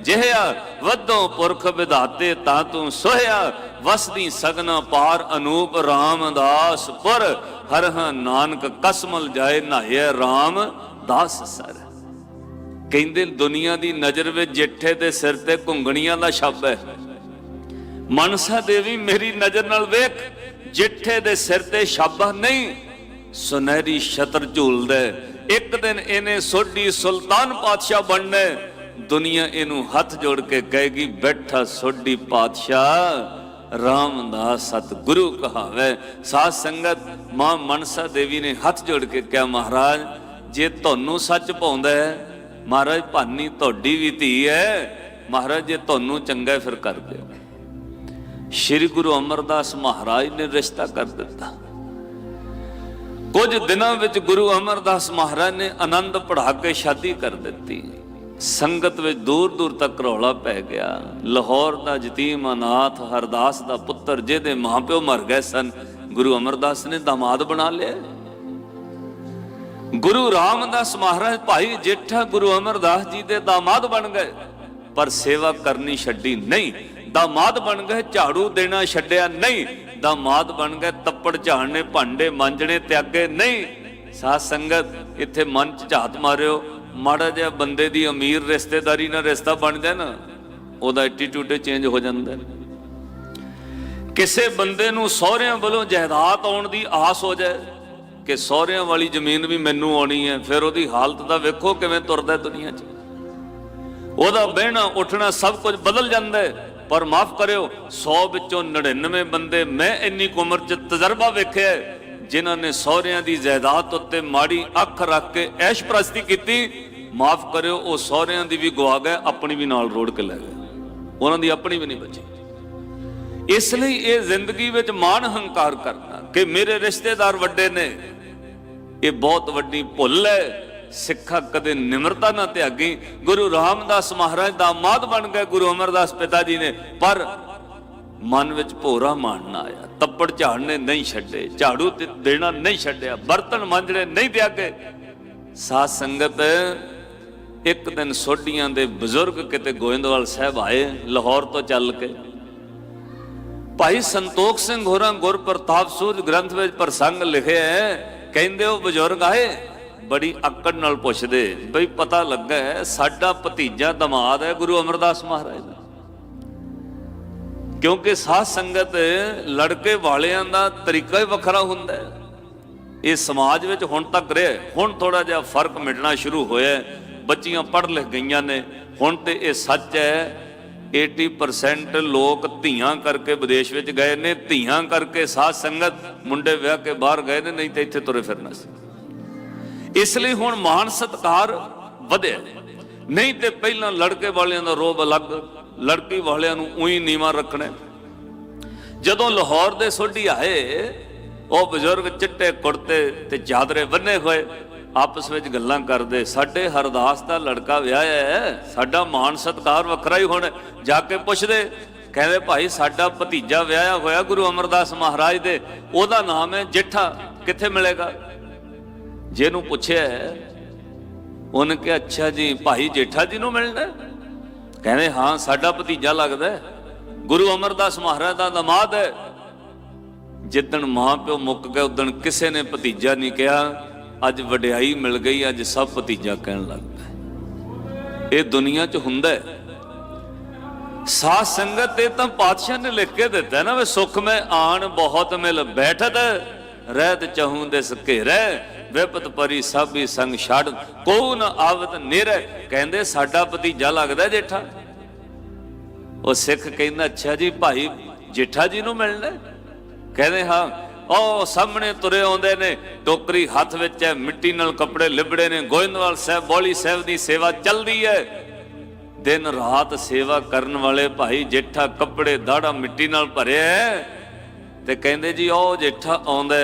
ਜਿਹਿਆ ਵੱਧੋਂ ਪੁਰਖ ਵਿਧਾਤੇ ਤਾਂ ਤੂੰ ਸੋਹਿਆ, ਵਸਦੀ ਸਗਨਾ ਪਾਰ ਅਨੂਪ ਰਾਮਦਾਸ ਪੁਰ। ਹਰ ਨਾਨਕ ਕਸਮਲ ਜਾਏ ਨਾਏ ਰਾਮ ਦਾਸ ਸਰ। ਕਹਿੰਦੇ ਦੁਨੀਆ ਦੀ ਨਜ਼ਰ ਵਿੱਚ ਜਿੱਠੇ ਦੇ ਸਿਰ ਤੇ ਘੁੰਗਣੀਆਂ ਦਾ ਛੱਬ ਹੈ। ਮਨਸਾ ਦੇਵੀ ਮੇਰੀ ਨਜ਼ਰ ਨਾਲ ਵੇਖ, ਜਿੱਠੇ ਦੇ ਸਿਰ ਤੇ ਸ਼ਾਬਾ ਨਹੀਂ, ਸੁਨਹਿਰੀ ਛਤਰ ਝੂਲਦਾ ਇੱਕ ਦਿਨ ਇਹਨੇ ਸੋਢੀ ਸੁਲਤਾਨ ਪਾਤਸ਼ਾਹ ਬਣਨਾ ਹੈ। ਦੁਨੀਆ ਇਹਨੂੰ ਹੱਥ ਜੋੜ ਕੇ ਕਹੇਗੀ, ਬੈਠਾ ਸੋਢੀ ਪਾਤਸ਼ਾਹ, ਰਾਮਦਾਸ ਸਤਿਗੁਰੂ ਕਹਾਵੇ। ਸਾਧ ਸੰਗਤ, ਮਾਂ ਮਨਸਾ ਦੇਵੀ ਨੇ ਹੱਥ ਜੋੜ ਕੇ ਕਿਹਾ, ਮਹਾਰਾਜ, ਜੇ ਤੁਹਾਨੂੰ ਸੱਚ ਪਾਉਂਦਾ ਹੈ ਮਹਾਰਾਜ, ਭਾਨੀ ਤੁਹਾਡੀ ਵੀ ਧੀ ਹੈ। ਮਹਾਰਾਜ, ਜੇ ਤੁਹਾਨੂੰ ਚੰਗਾ ਫਿਰ ਕਰ ਦਿਓ। ਸ਼੍ਰੀ ਗੁਰੂ ਅਮਰਦਾਸ ਮਹਾਰਾਜ ਨੇ ਰਿਸ਼ਤਾ ਕਰ ਦਿੱਤਾ। ਕੁਝ ਦਿਨਾਂ ਵਿੱਚ ਗੁਰੂ ਅਮਰਦਾਸ ਮਹਾਰਾਜ ਨੇ ਆਨੰਦ ਪੜ੍ਹਾ ਕੇ ਸ਼ਾਦੀ ਕਰ ਦਿੱਤੀ। ਸੰਗਤ ਵਿੱਚ ਦੂਰ ਦੂਰ ਤੱਕ ਰੌਲਾ ਪੈ ਗਿਆ। ਲਾਹੌਰ ਦਾ ਜਤੀਮ ਅਨਾਥ ਹਰਦਾਸ ਦਾ ਪੁੱਤਰ, ਜਿਹਦੇ ਮਾਪਿਓ ਮਰ ਗਏ ਸਨ, ਗੁਰੂ ਅਮਰਦਾਸ ਨੇ ਦਾਮਾਦ ਬਣਾ ਲਿਆ। ਗੁਰੂ ਰਾਮਦਾਸ ਮਹਾਰਾਜ ਭਾਈ ਜੇਠਾ ਗੁਰੂ ਅਮਰਦਾਸ ਜੀ ਦੇ ਦਾਮਾਦ ਬਣ ਗਏ। ਪਰ ਸੇਵਾ ਕਰਨੀ ਛੱਡੀ ਨਹੀਂ। ਦਾਮਾਦ ਬਣ ਗਏ, ਝਾੜੂ ਦੇਣਾ ਛੱਡਿਆ ਨਹੀਂ। ਦਾਮਾਦ ਬਣ ਗਏ, ਤੱਪੜ ਝਾੜਨੇ, ਭਾਂਡੇ ਮਾਂਜਣੇ, ਤਿਆਗੇ ਨਹੀਂ। ਸਾਧ ਸੰਗਤ, ਇੱਥੇ ਮਨ ਚ ਝਾਤ ਮਾਰਿਓ। ਮਾੜਾ ਜਿਹਾ ਬੰਦੇ ਦੀ ਅਮੀਰ ਰਿਸ਼ਤੇਦਾਰੀ ਨਾਲ ਰਿਸ਼ਤਾ ਬਣ ਜਾਏ ਨਾ, ਉਹਦਾ ਐਟੀਟਿਊਡ ਚੇਂਜ ਹੋ ਜਾਂਦਾ। ਕਿਸੇ ਬੰਦੇ ਨੂੰ ਸਹੁਰਿਆਂ ਵੱਲੋਂ ਜਾਇਦਾਦ ਆਉਣ ਦੀ ਆਸ ਹੋ ਜਾਏ ਕਿ ਸਹੁਰਿਆਂ ਵਾਲੀ ਜ਼ਮੀਨ ਵੀ ਮੈਨੂੰ ਆਉਣੀ ਹੈ ਫਿਰ ਉਹਦੀ ਹਾਲਤ ਦਾ ਵੇਖੋ ਕਿਵੇਂ ਤੁਰਦਾ ਹੈ ਦੁਨੀਆ 'ਚ। ਉਹਦਾ ਬਹਿਣਾ ਉੱਠਣਾ ਸਭ ਕੁਝ ਬਦਲ ਜਾਂਦਾ ਹੈ। ਪਰ ਮਾਫ ਕਰਿਓ 100 ਵਿੱਚੋਂ 99 ਬੰਦੇ ਮੈਂ ਇੰਨੀ ਕੁ ਉਮਰ 'ਚ ਤਜਰਬਾ ਵੇਖਿਆ ਹੈ, ਜਿਨ੍ਹਾਂ ਨੇ ਸਹੁਰਿਆਂ ਦੀ ਜਾਇਦਾਦ ਉੱਤੇ ਮਾੜੀ ਅੱਖ ਰੱਖ ਕੇ ਐਸ਼ ਪ੍ਰਸਤੀ ਕੀਤੀ। ਮਾਫ ਕਰਿਓ ਉਹ ਸਹੁਰਿਆਂ ਦੀ ਵੀ ਗਵਾ ਗਏ ਆਪਣੀ ਵੀ ਨਾਲ ਰੋੜ ਕੇ ਲੈ ਗਏ। ਉਹਨਾਂ ਦੀ ਆਪਣੀ ਵੀ ਨਹੀਂ ਬਚੀ। ਇਸ ਲਈ ਇਹ ਜ਼ਿੰਦਗੀ ਵਿੱਚ ਮਾਣ ਹੰਕਾਰ ਕਰਨਾ ਕਿ ਮੇਰੇ ਰਿਸ਼ਤੇਦਾਰ ਵੱਡੇ ਨੇ। ਇਹ ਬਹੁਤ ਵੱਡੀ ਭੁੱਲ ਹੈ। ਸਿੱਖਾ ਕਦੇ ਨਿਮਰਤਾ ਨਾ ਤਿਆਗੀ। ਗੁਰੂ ਰਾਮਦਾਸ ਮਹਾਰਾਜ ਦਾ ਮਾਦ ਬਣ ਗਏ ਗੁਰੂ ਅਮਰਦਾਸ ਪਿਤਾ ਜੀ ਨੇ। ਪਰ ਮਨ ਵਿੱਚ ਭੋਰਾ ਮਾਣ ਨਾ ਆਇਆ। ਤੱਪੜ ਝਾੜਨੇ ਨਹੀਂ ਛੱਡੇ। ਝਾੜੂ ਤੇ ਦੇਣਾ ਨਹੀਂ ਛੱਡਿਆ। ਬਰਤਨ ਮਾਂਜਣੇ ਨਹੀਂ ਤਿਆਗੇ। ਸਾਧ ਸੰਗਤ, ਇੱਕ ਦਿਨ ਸੋਢੀਆਂ ਦੇ ਬਜ਼ੁਰਗ ਕਿਤੇ ਗੋਇੰਦਵਾਲ ਸਾਹਿਬ ਆਏ, ਲਾਹੌਰ ਤੋਂ ਚੱਲ ਕੇ। ਭਾਈ ਸੰਤੋਖ ਸਿੰਘ ਹੋਰਾਂ ਗੁਰ ਪ੍ਰਤਾਪ ਸੂਰਜ ਗ੍ਰੰਥ ਵਿੱਚ ਪ੍ਰਸੰਗ ਲਿਖਿਆ ਹੈ ਕਹਿੰਦੇ ਉਹ ਬਜ਼ੁਰਗ ਆਏ, ਬੜੀ ਅਕੜ ਨਾਲ ਪੁੱਛਦੇ, ਬਈ ਪਤਾ ਲੱਗਾ ਹੈ ਸਾਡਾ ਭਤੀਜਾ ਦਮਾਦ ਹੈ ਗੁਰੂ ਅਮਰਦਾਸ ਮਹਾਰਾਜ ਦਾ। ਕਿਉਂਕਿ ਸਾਧ ਸੰਗਤ ਲੜਕੇ ਵਾਲਿਆਂ ਦਾ ਤਰੀਕਾ ਹੀ ਵੱਖਰਾ ਹੁੰਦਾ ਹੈ ਇਹ ਸਮਾਜ ਵਿੱਚ ਹੁਣ ਤੱਕ ਰਿਹਾ ਹੁਣ ਥੋੜਾ ਜਿਹਾ ਫ਼ਰਕ ਮਿਟਣਾ ਸ਼ੁਰੂ ਹੋਇਆ ਬੱਚੀਆਂ ਪੜ੍ਹ ਲਿਖ ਗਈਆਂ ਨੇ, ਹੁਣ ਤੇ ਇਹ ਸੱਚ ਹੈ 80% ਲੋਕ ਧੀਆਂ ਕਰਕੇ ਵਿਦੇਸ਼ ਵਿੱਚ ਗਏ ਨੇ, ਧੀਆਂ ਕਰਕੇ ਸਾਧ ਸੰਗਤ ਮੁੰਡੇ ਵਿਆਹ ਕੇ ਬਾਹਰ ਗਏ ਨੇ, ਨਹੀਂ ਤੇ ਇੱਥੇ ਤੁਰੇ ਫਿਰਨਾ ਸੀ। ਇਸ ਲਈ ਹੁਣ ਮਾਨ ਸਤਕਾਰ ਵਧਿਆ। ਨਹੀਂ ਤੇ ਪਹਿਲਾਂ ਲੜਕੇ ਵਾਲਿਆਂ ਦਾ ਰੋਬ ਅਲੱਗ, ਲੜਕੀ ਵਾਲਿਆਂ ਨੂੰ ਉਹੀ ਨੀਵਾ ਰੱਖਣਾ। ਜਦੋਂ ਲਾਹੌਰ ਦੇ ਸੋਢੀ ਆਏ, ਉਹ ਬਜ਼ੁਰਗ ਚਿੱਟੇ ਕੁੜਤੇ ਤੇ ਚਾਦਰੇ ਬੰਨੇ ਹੋਏ। ਆਪਸ ਵਿੱਚ ਗੱਲਾਂ ਕਰਦੇ, ਸਾਡੇ ਹਰਦਾਸ ਦਾ ਲੜਕਾ ਵਿਆਹਿਆ ਹੈ, ਸਾਡਾ ਮਾਣ ਸਤਕਾਰ ਵੱਖਰਾ ਹੀ ਹੁਣ, ਜਾ ਕੇ ਪੁੱਛਦੇ, ਕਹਿੰਦੇ ਭਾਈ ਸਾਡਾ ਭਤੀਜਾ ਵਿਆਹਿਆ ਹੋਇਆ ਗੁਰੂ ਅਮਰਦਾਸ ਮਹਾਰਾਜ ਦੇ, ਉਹਦਾ ਨਾਮ ਹੈ ਜੇਠਾ, ਕਿੱਥੇ ਮਿਲੇਗਾ? ਜਿਹਨੂੰ ਪੁੱਛਿਆ ਉਹਨੇ ਕਿਹਾ, ਅੱਛਾ ਜੀ, ਭਾਈ ਜੇਠਾ ਜੀ ਨੂੰ ਮਿਲਣਾ ਕਹਿੰਦੇ, ਹਾਂ, ਸਾਡਾ ਭਤੀਜਾ ਲੱਗਦਾ ਗੁਰੂ ਅਮਰਦਾਸ ਮਹਾਰਾਜ ਦਾ ਦਮਾਦ ਹੈ। ਜਿੱਦਣ ਮਾਂ ਪਿਓ ਮੁੱਕ ਗਏ, ਉਦਣ ਕਿਸੇ ਨੇ ਭਤੀਜਾ ਨਹੀਂ ਕਿਹਾ ਅੱਜ ਵਡਿਆਈ ਮਿਲ ਗਈ, ਅੱਜ ਸਭ ਭਤੀਜਾ ਕਹਿਣ ਲੱਗ ਪਏ ਇਹ ਦੁਨੀਆ 'ਚ ਹੁੰਦਾ ਹੈ। ਸਾਧ ਸੰਗਤ ਤੇ ਤਾਂ ਪਾਤਸ਼ਾਹ ਨੇ ਲਿਖ ਕੇ ਦਿੱਤਾ ਨਾ ਵੇ ਸੁਖ ਮੈਂ ਆਣ, ਬਹੁਤ ਮਿਲ, ਬੈਠਤ ਰਹਿਤ ਚਹੂੰ ਦੇ ਘੇਰੈ, ਵਿਪਤ ਪਰੀ ਸਾਬੀ ਸੰਗ ਛੱਡ ਕੋ ਨ ਆਵਤ ਨਿਰ। ਕਹਿੰਦੇ ਸਾਡਾ ਭਤੀਜਾ ਲੱਗਦਾ ਜੇਠਾ। ਉਹ ਸਿੱਖ ਕਹਿੰਦਾ, ਅੱਛਾ ਜੀ, ਭਾਈ ਜੇਠਾ ਜੀ ਨੂੰ ਮਿਲਣਾ ਕਹਿੰਦੇ ਹਾਂ ਉਹ ਸਾਹਮਣੇ ਤੁਰੇ ਆਉਂਦੇ ਨੇ। ਟੋਕਰੀ ਹੱਥ ਵਿੱਚ ਹੈ, ਮਿੱਟੀ ਨਾਲ ਕੱਪੜੇ ਲਿਬੜੇ ਨੇ। ਗੋਇੰਦਵਾਲ ਸਾਹਿਬ, ਬੋਲੀ ਸਾਹਿਬ ਦੀ ਸੇਵਾ ਚੱਲਦੀ ਹੈ। ਦਿਨ ਰਾਤ ਸੇਵਾ ਕਰਨ ਵਾਲੇ ਭਾਈ ਜੇਠਾ ਕੱਪੜੇ ਦਾੜਾ ਮਿੱਟੀ ਨਾਲ ਭਰਿਆ ਤੇ ਕਹਿੰਦੇ ਜੀ, ਉਹ ਜੇਠਾ ਆਉਂਦਾ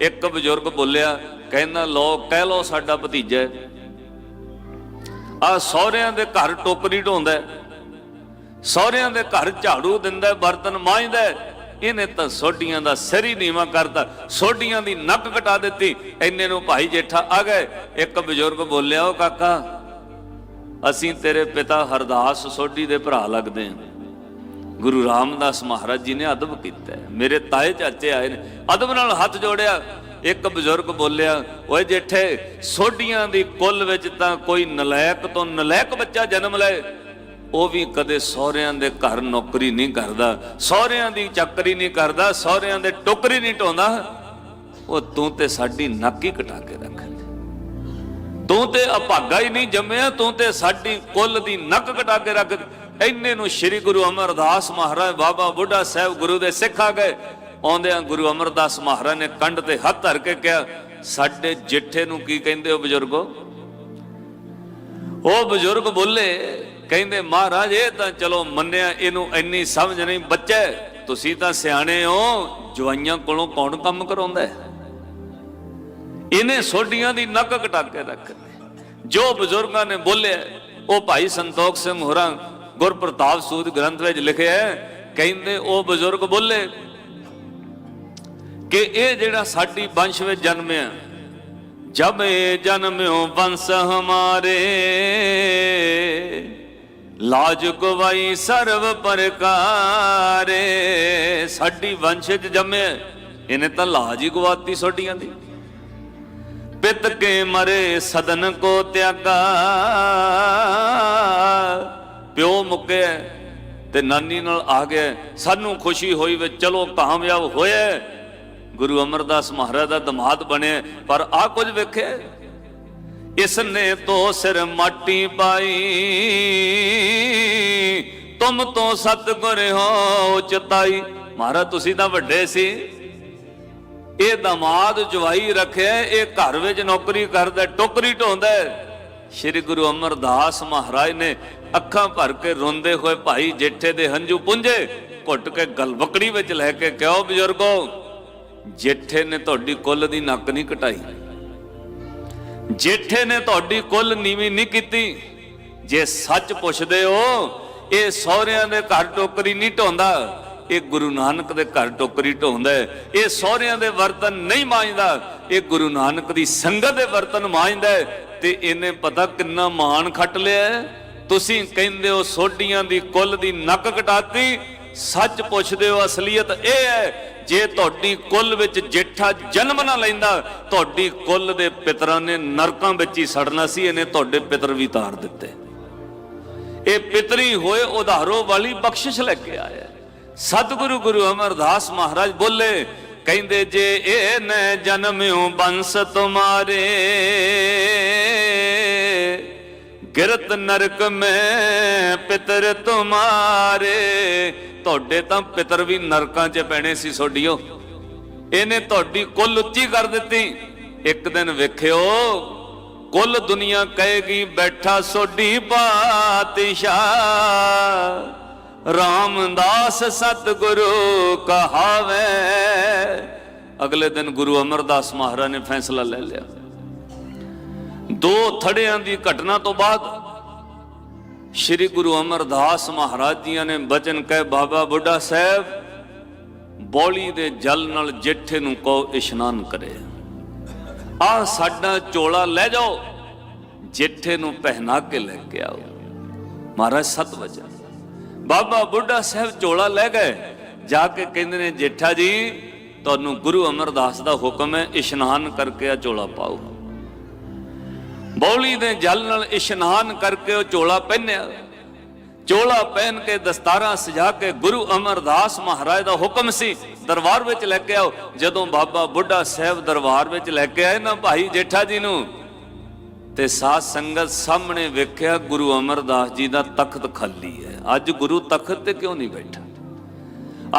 ਇੱਕ ਬਜ਼ੁਰਗ ਬੋਲਿਆ, ਕਹਿੰਦਾ ਲੋ ਕਹਿ ਲੋ ਸਾਡਾ ਭਤੀਜਾ ਆ ਸਹੁਰਿਆਂ ਦੇ ਘਰ ਟੋਕਰੀ ਢੋਂਦਾ ਸਹੁਰਿਆਂ ਦੇ ਘਰ ਝਾੜੂ ਦਿੰਦਾ ਬਰਤਨ ਮਾਂਜਦਾ ਇਹਨੇ ਤਾਂ ਸੋਡੀਆਂ ਦਾ ਸਿਰ ਹੀ ਨੀਵਾ ਕਰਤਾ ਸੋਡੀਆਂ ਦੀ ਨੱਕ ਕਟਾ ਦਿੱਤੀ ਐਨੇ ਨੂੰ ਭਾਈ ਜੇਠਾ ਆ ਗਏ। ਇੱਕ ਬਜ਼ੁਰਗ ਬੋਲਿਆ ਉਹ ਕਾਕਾ, ਅਸੀਂ ਤੇਰੇ ਪਿਤਾ ਹਰਦਾਸ ਸੋਢੀ ਦੇ ਭਰਾ ਲੱਗਦੇ ਹਾਂ ਗੁਰੂ ਰਾਮਦਾਸ ਮਹਾਰਾਜ ਜੀ ਨੇ ਅਦਬ ਕੀਤਾ। ਮੇਰੇ ਤਾਏ ਚਾਚੇ ਆਏ ਨੇ, ਅਦਬ ਨਾਲ ਹੱਥ ਜੋੜਿਆ। ਇੱਕ ਬਜ਼ੁਰਗ ਬੋਲਿਆ, ਓਏ ਜੇਠੇ, ਸੋਢੀਆਂ ਦੀ ਕੁੱਲ ਵਿੱਚ ਤਾਂ ਕੋਈ ਨਲਾਇਕ ਤੋਂ ਨਲਾਇਕ ਬੱਚਾ ਜਨਮ ਲਏ। ਉਹ ਵੀ ਕਦੇ ਸਹੁਰਿਆਂ ਦੇ ਘਰ ਨੌਕਰੀ ਨਹੀਂ ਕਰਦਾ, ਸਹੁਰਿਆਂ ਦੀ ਚੱਕਰੀ ਨਹੀਂ ਕਰਦਾ, ਸਹੁਰਿਆਂ ਦੇ ਟੋਕਰੀ ਨਹੀਂ ਢੋਂਦਾ। ਉਹ ਤੂੰ ਤੇ ਸਾਡੀ ਨੱਕ ਹੀ ਕਟਾ ਕੇ ਰੱਖ। ਤੂੰ ਤੇ ਅਭਾਗਾ ਹੀ ਨਹੀਂ ਜੰਮਿਆ, ਤੂੰ ਤੇ ਸਾਡੀ ਕੁੱਲ ਦੀ ਨੱਕ ਕਟਾ ਕੇ ਰੱਖ। ਇੰਨੇ ਨੂੰ ਸ੍ਰੀ ਗੁਰੂ ਅਮਰਦਾਸ ਮਹਾਰਾਜ, ਬਾਬਾ ਬੁੱਢਾ ਸਾਹਿਬ ਗੁਰੂ ਦੇ ਸਿੱਖ ਆ ਗਏ। ਆਉਂਦਿਆਂ ਗੁਰੂ ਅਮਰਦਾਸ ਮਹਾਰਾਜ ਨੇ ਕੰਢ ਤੇ ਹੱਥ ਧਰ ਕੇ ਕਿਹਾ, ਸਾਡੇ ਜਿੱਠੇ ਨੂੰ ਕੀ ਕਹਿੰਦੇ ਹੋ ਬਜ਼ੁਰਗੋ? ਉਹ ਬਜ਼ੁਰਗ ਬੋਲੇ ਕਹਿੰਦੇ, ਮਹਾਰਾਜ, ਇਹ ਤਾਂ ਚਲੋ ਮੰਨਿਆ, ਇਹਨੂੰ ਇੰਨੀ ਸਮਝ ਨਹੀਂ। ਬੱਚਾ, ਤੁਸੀਂ ਤਾਂ ਸਿਆਣੇ ਹੋ, ਜਵਾਈਆਂ ਕੋਲੋਂ ਕੌਣ ਕੰਮ ਕਰਾਉਂਦਾ ਇਹਨੇ ਸੋਡੀਆਂ ਦੀ ਨੱਕ ਕਟਾ ਕੇ ਰੱਖ ਜੋ ਬਜ਼ੁਰਗਾਂ ਨੇ ਬੋਲਿਆ, ਉਹ ਭਾਈ ਸੰਤੋਖ ਸਿੰਘ ਹੋਰਾਂ ਗੁਰਪ੍ਰਤਾਪ ਸੂਦ ਗ੍ਰੰਥ ਵਿੱਚ ਲਿਖਿਆ ਕਹਿੰਦੇ, ਉਹ ਬਜ਼ੁਰਗ ਬੋਲੇ ਕਿ ਇਹ ਜਿਹੜਾ ਸਾਡੀ ਵੰਸ਼ ਵਿੱਚ ਜਨਮਿਆ, ਜਬ ਇਹ ਜਨਮਿਓ ਵੰਸ ਹਮਾਰੇ ਲਾਜ ਗਵਾਈ ਸਰਵ ਪ੍ਰਕਾਰੇ, ਸਾਡੀ ਵੰਸ਼ ਚ ਜੰਮਿਆ ਇਹਨੇ ਤਾਂ ਲਾਜ ਹੀ ਗਵਾਤੀ ਸੋਡੀਆਂ ਦੀ। ਪਿਤ ਕੇ ਮਰੇ ਸਦਨ ਕੋ ਤਿਆਗਾ, ਪਿਓ ਮੁੱਕਿਆ ਤੇ ਨਾਨੀ ਨਾਲ ਆ ਗਿਆ, ਸਾਨੂੰ ਖੁਸ਼ੀ ਹੋਈ ਵੇ ਚਲੋ ਕਾਮਯਾਬ ਹੋਇਆ। ਗੁਰੂ ਅਮਰਦਾਸ ਮਹਾਰਾਜ ਦਾ ਦਮਾਦ ਬਣਿਆ, ਪਰ ਆ ਕੁਝ ਵੇਖਿਆ? ਇਸ ਨੇ ਤੋ ਸਿਰ ਮਾਟੀ ਪਾਈ। ਤੁਮ ਤੋਂ ਸਤਗੁਰ ਹੋ ਚਤਾਈ ਮਹਾਰਾਜ, ਤੁਸੀਂ ਤਾਂ ਵੱਡੇ ਸੀ। ਇਹ ਦਮਾਦ ਜਵਾਈ ਰੱਖਿਆ, ਇਹ ਘਰ ਵਿੱਚ ਨੌਕਰੀ ਕਰਦਾ, ਟੋਕਰੀ ਢੋਂਦਾ ਸ੍ਰੀ ਗੁਰੂ ਅਮਰਦਾਸ ਮਹਾਰਾਜ ਨੇ ਅੱਖਾਂ ਭਰ ਕੇ ਰੋਂਦੇ ਹੋਏ ਭਾਈ ਜੇਠੇ ਦੇ ਹੰਝੂ ਪੁੰਝੇ, ਘੁੱਟ ਕੇ ਗਲਵਕੜੀ ਵਿੱਚ ਲੈ ਕੇ ਕਿਹਾ ਬਜ਼ੁਰਗੋ, ਜੇਠੇ ਨੇ ਤੁਹਾਡੀ ਕੁੱਲ ਦੀ ਨੱਕ ਨਹੀਂ ਕਟਾਈ। ਜੇਠੇ ਨੇ ਤੁਹਾਡੀ ਕੁੱਲ ਨੀਵੀਂ ਨਹੀਂ ਕੀਤੀ। ਜੇ ਸੱਚ ਪੁੱਛਦੇ ਹੋ, ਇਹ ਸਹੁਰਿਆਂ ਦੇ ਘਰ ਟੋਕਰੀ ਨਹੀਂ ਢੋਂਦਾ। ਇਹ ਗੁਰੂ ਨਾਨਕ ਦੇ ਘਰ ਟੋਕਰੀ ਢੋਂਦਾ ਇਹ ਸਹੁਰਿਆਂ ਦੇ ਵਰਤਨ ਨਹੀਂ ਮਾਂਜਦਾ। ਇਹ ਗੁਰੂ ਨਾਨਕ ਦੀ ਸੰਗਤ ਦੇ ਵਰਤਨ ਮਾਂਜਦਾ ਤੇ ਇਹਨੇ ਪਤਾ ਕਿੰਨਾ ਮਾਣ ਖੱਟ ਲਿਆ ਤੁਸੀਂ ਕਹਿੰਦੇ ਹੋ ਸੋਡੀਆਂ ਦੀ ਕੁੱਲ ਦੀ ਨੱਕ ਕਟਾਤੀ। ਸੱਚ ਪੁੱਛਦੇ ਹੋ ਅਸਲੀਅਤ ਇਹ ਹੈ ਜੇ ਤੁਹਾਡੀ ਕੁੱਲ ਵਿੱਚ ਜੇਠਾ ਜਨਮ ਨਾ ਲੈਂਦਾ, ਤੁਹਾਡੀ ਕੁੱਲ ਦੇ ਪਿਤਰਾਂ ਨੇ ਨਰਕਾਂ ਵਿੱਚ ਹੀ ਸੜਨਾ ਸੀ, ਇਹਨੇ ਤੁਹਾਡੇ ਪਿਤਰ ਵੀ ਤਾਰ ਦਿੱਤੇ। ਇਹ ਪਿਤਰੀ ਹੋਏ ਉਧਾਰੋ ਵਾਲੀ ਬਖਸ਼ਿਸ਼ ਲੈ ਕੇ ਆਇਆ ਸਤਿਗੁਰੂ ਗੁਰੂ ਅਮਰਦਾਸ ਮਹਾਰਾਜ ਬੋਲੇ, ਕਹਿੰਦੇ ਜੇ ਇਹ ਨ ਜਨਮਿਓ ਬੰਸ ਤੁਮਾਰੇ ਗਿਰਤ ਨਰਕ ਮੈਂ ਪਿਤਰ ਤੁਮਾਰੇ। ਤੁਹਾਡੇ ਤਾਂ ਪਿਤਰ ਵੀ ਨਰਕਾਂ 'ਚ ਪੈਣੇ ਸੀ ਸੋਡੀਓ। ਇਹਨੇ ਤੁਹਾਡੀ ਕੁੱਲ ਉੱਚੀ ਕਰ ਦਿੱਤੀ। ਇੱਕ ਦਿਨ ਵੇਖਿਓ, ਕੁੱਲ ਦੁਨੀਆ ਕਹੇਗੀ, ਬੈਠਾ ਸੋਢੀ ਪਾਤਸ਼ਾਹ ਰਾਮਦਾਸ ਸਤਿਗੁਰੂ ਕਹਾਵੇ। ਅਗਲੇ ਦਿਨ ਗੁਰੂ ਅਮਰਦਾਸ ਮਹਾਰਾਜ ਨੇ ਫੈਸਲਾ ਲੈ ਲਿਆ। ਦੋ ਥੜਿਆਂ ਦੀ ਘਟਨਾ ਤੋਂ ਬਾਅਦ ਸ੍ਰੀ ਗੁਰੂ ਅਮਰਦਾਸ ਮਹਾਰਾਜ ਜੀਆਂ ਨੇ ਬਚਨ ਕਹਿ, ਬਾਬਾ ਬੁੱਢਾ ਸਾਹਿਬ, ਬੌਲੀ ਦੇ ਜਲ ਨਾਲ ਜੇਠੇ ਨੂੰ ਕਹੋ ਇਸ਼ਨਾਨ ਕਰੇ। ਆ ਸਾਡਾ ਚੋਲਾ ਲੈ ਜਾਓ, ਜੇਠੇ ਨੂੰ ਪਹਿਨਾ ਕੇ ਲੈ ਕੇ ਆਓ। ਮਹਾਰਾਜ ਸਤ ਵਜਨ ਬਾਬਾ ਬੁੱਢਾ ਸਾਹਿਬ ਚੋਲਾ ਲੈ ਗਏ। ਜਾ ਕੇ ਕਹਿੰਦੇ ਨੇ, ਜੇਠਾ ਜੀ, ਤੁਹਾਨੂੰ ਗੁਰੂ ਅਮਰਦਾਸ ਦਾ ਹੁਕਮ ਹੈ, ਇਸ਼ਨਾਨ ਕਰਕੇ ਆ ਚੋਲਾ ਪਾਓ। ਬੌਲੀ ਦੇ ਜਲ ਨਾਲ ਇਸ਼ਨਾਨ ਕਰਕੇ ਉਹ ਚੋਲਾ ਪਹਿਨਿਆ। ਚੋਲਾ ਪਹਿਨ ਕੇ ਦਸਤਾਰਾਂ ਸਜਾ ਕੇ ਗੁਰੂ ਅਮਰਦਾਸ ਮਹਾਰਾਜ ਦਾ ਹੁਕਮ ਸੀ। ਦਰਬਾਰ ਵਿੱਚ ਲੈ ਕੇ ਆਓ। ਜਦੋਂ ਬਾਬਾ ਬੁੱਢਾ ਸਾਹਿਬ ਦਰਬਾਰ ਵਿੱਚ ਲੈ ਕੇ ਆਏ ਨਾ ਭਾਈ ਜੇਠਾ ਜੀ ਨੂੰ, ਤੇ ਸਾਧ ਸੰਗਤ ਸਾਹਮਣੇ ਵੇਖਿਆ ਗੁਰੂ ਅਮਰਦਾਸ ਜੀ ਦਾ ਤਖਤ ਖਾਲੀ ਹੈ। ਅੱਜ ਗੁਰੂ ਤਖਤ ਤੇ ਕਿਉਂ ਨਹੀਂ ਬੈਠਾ?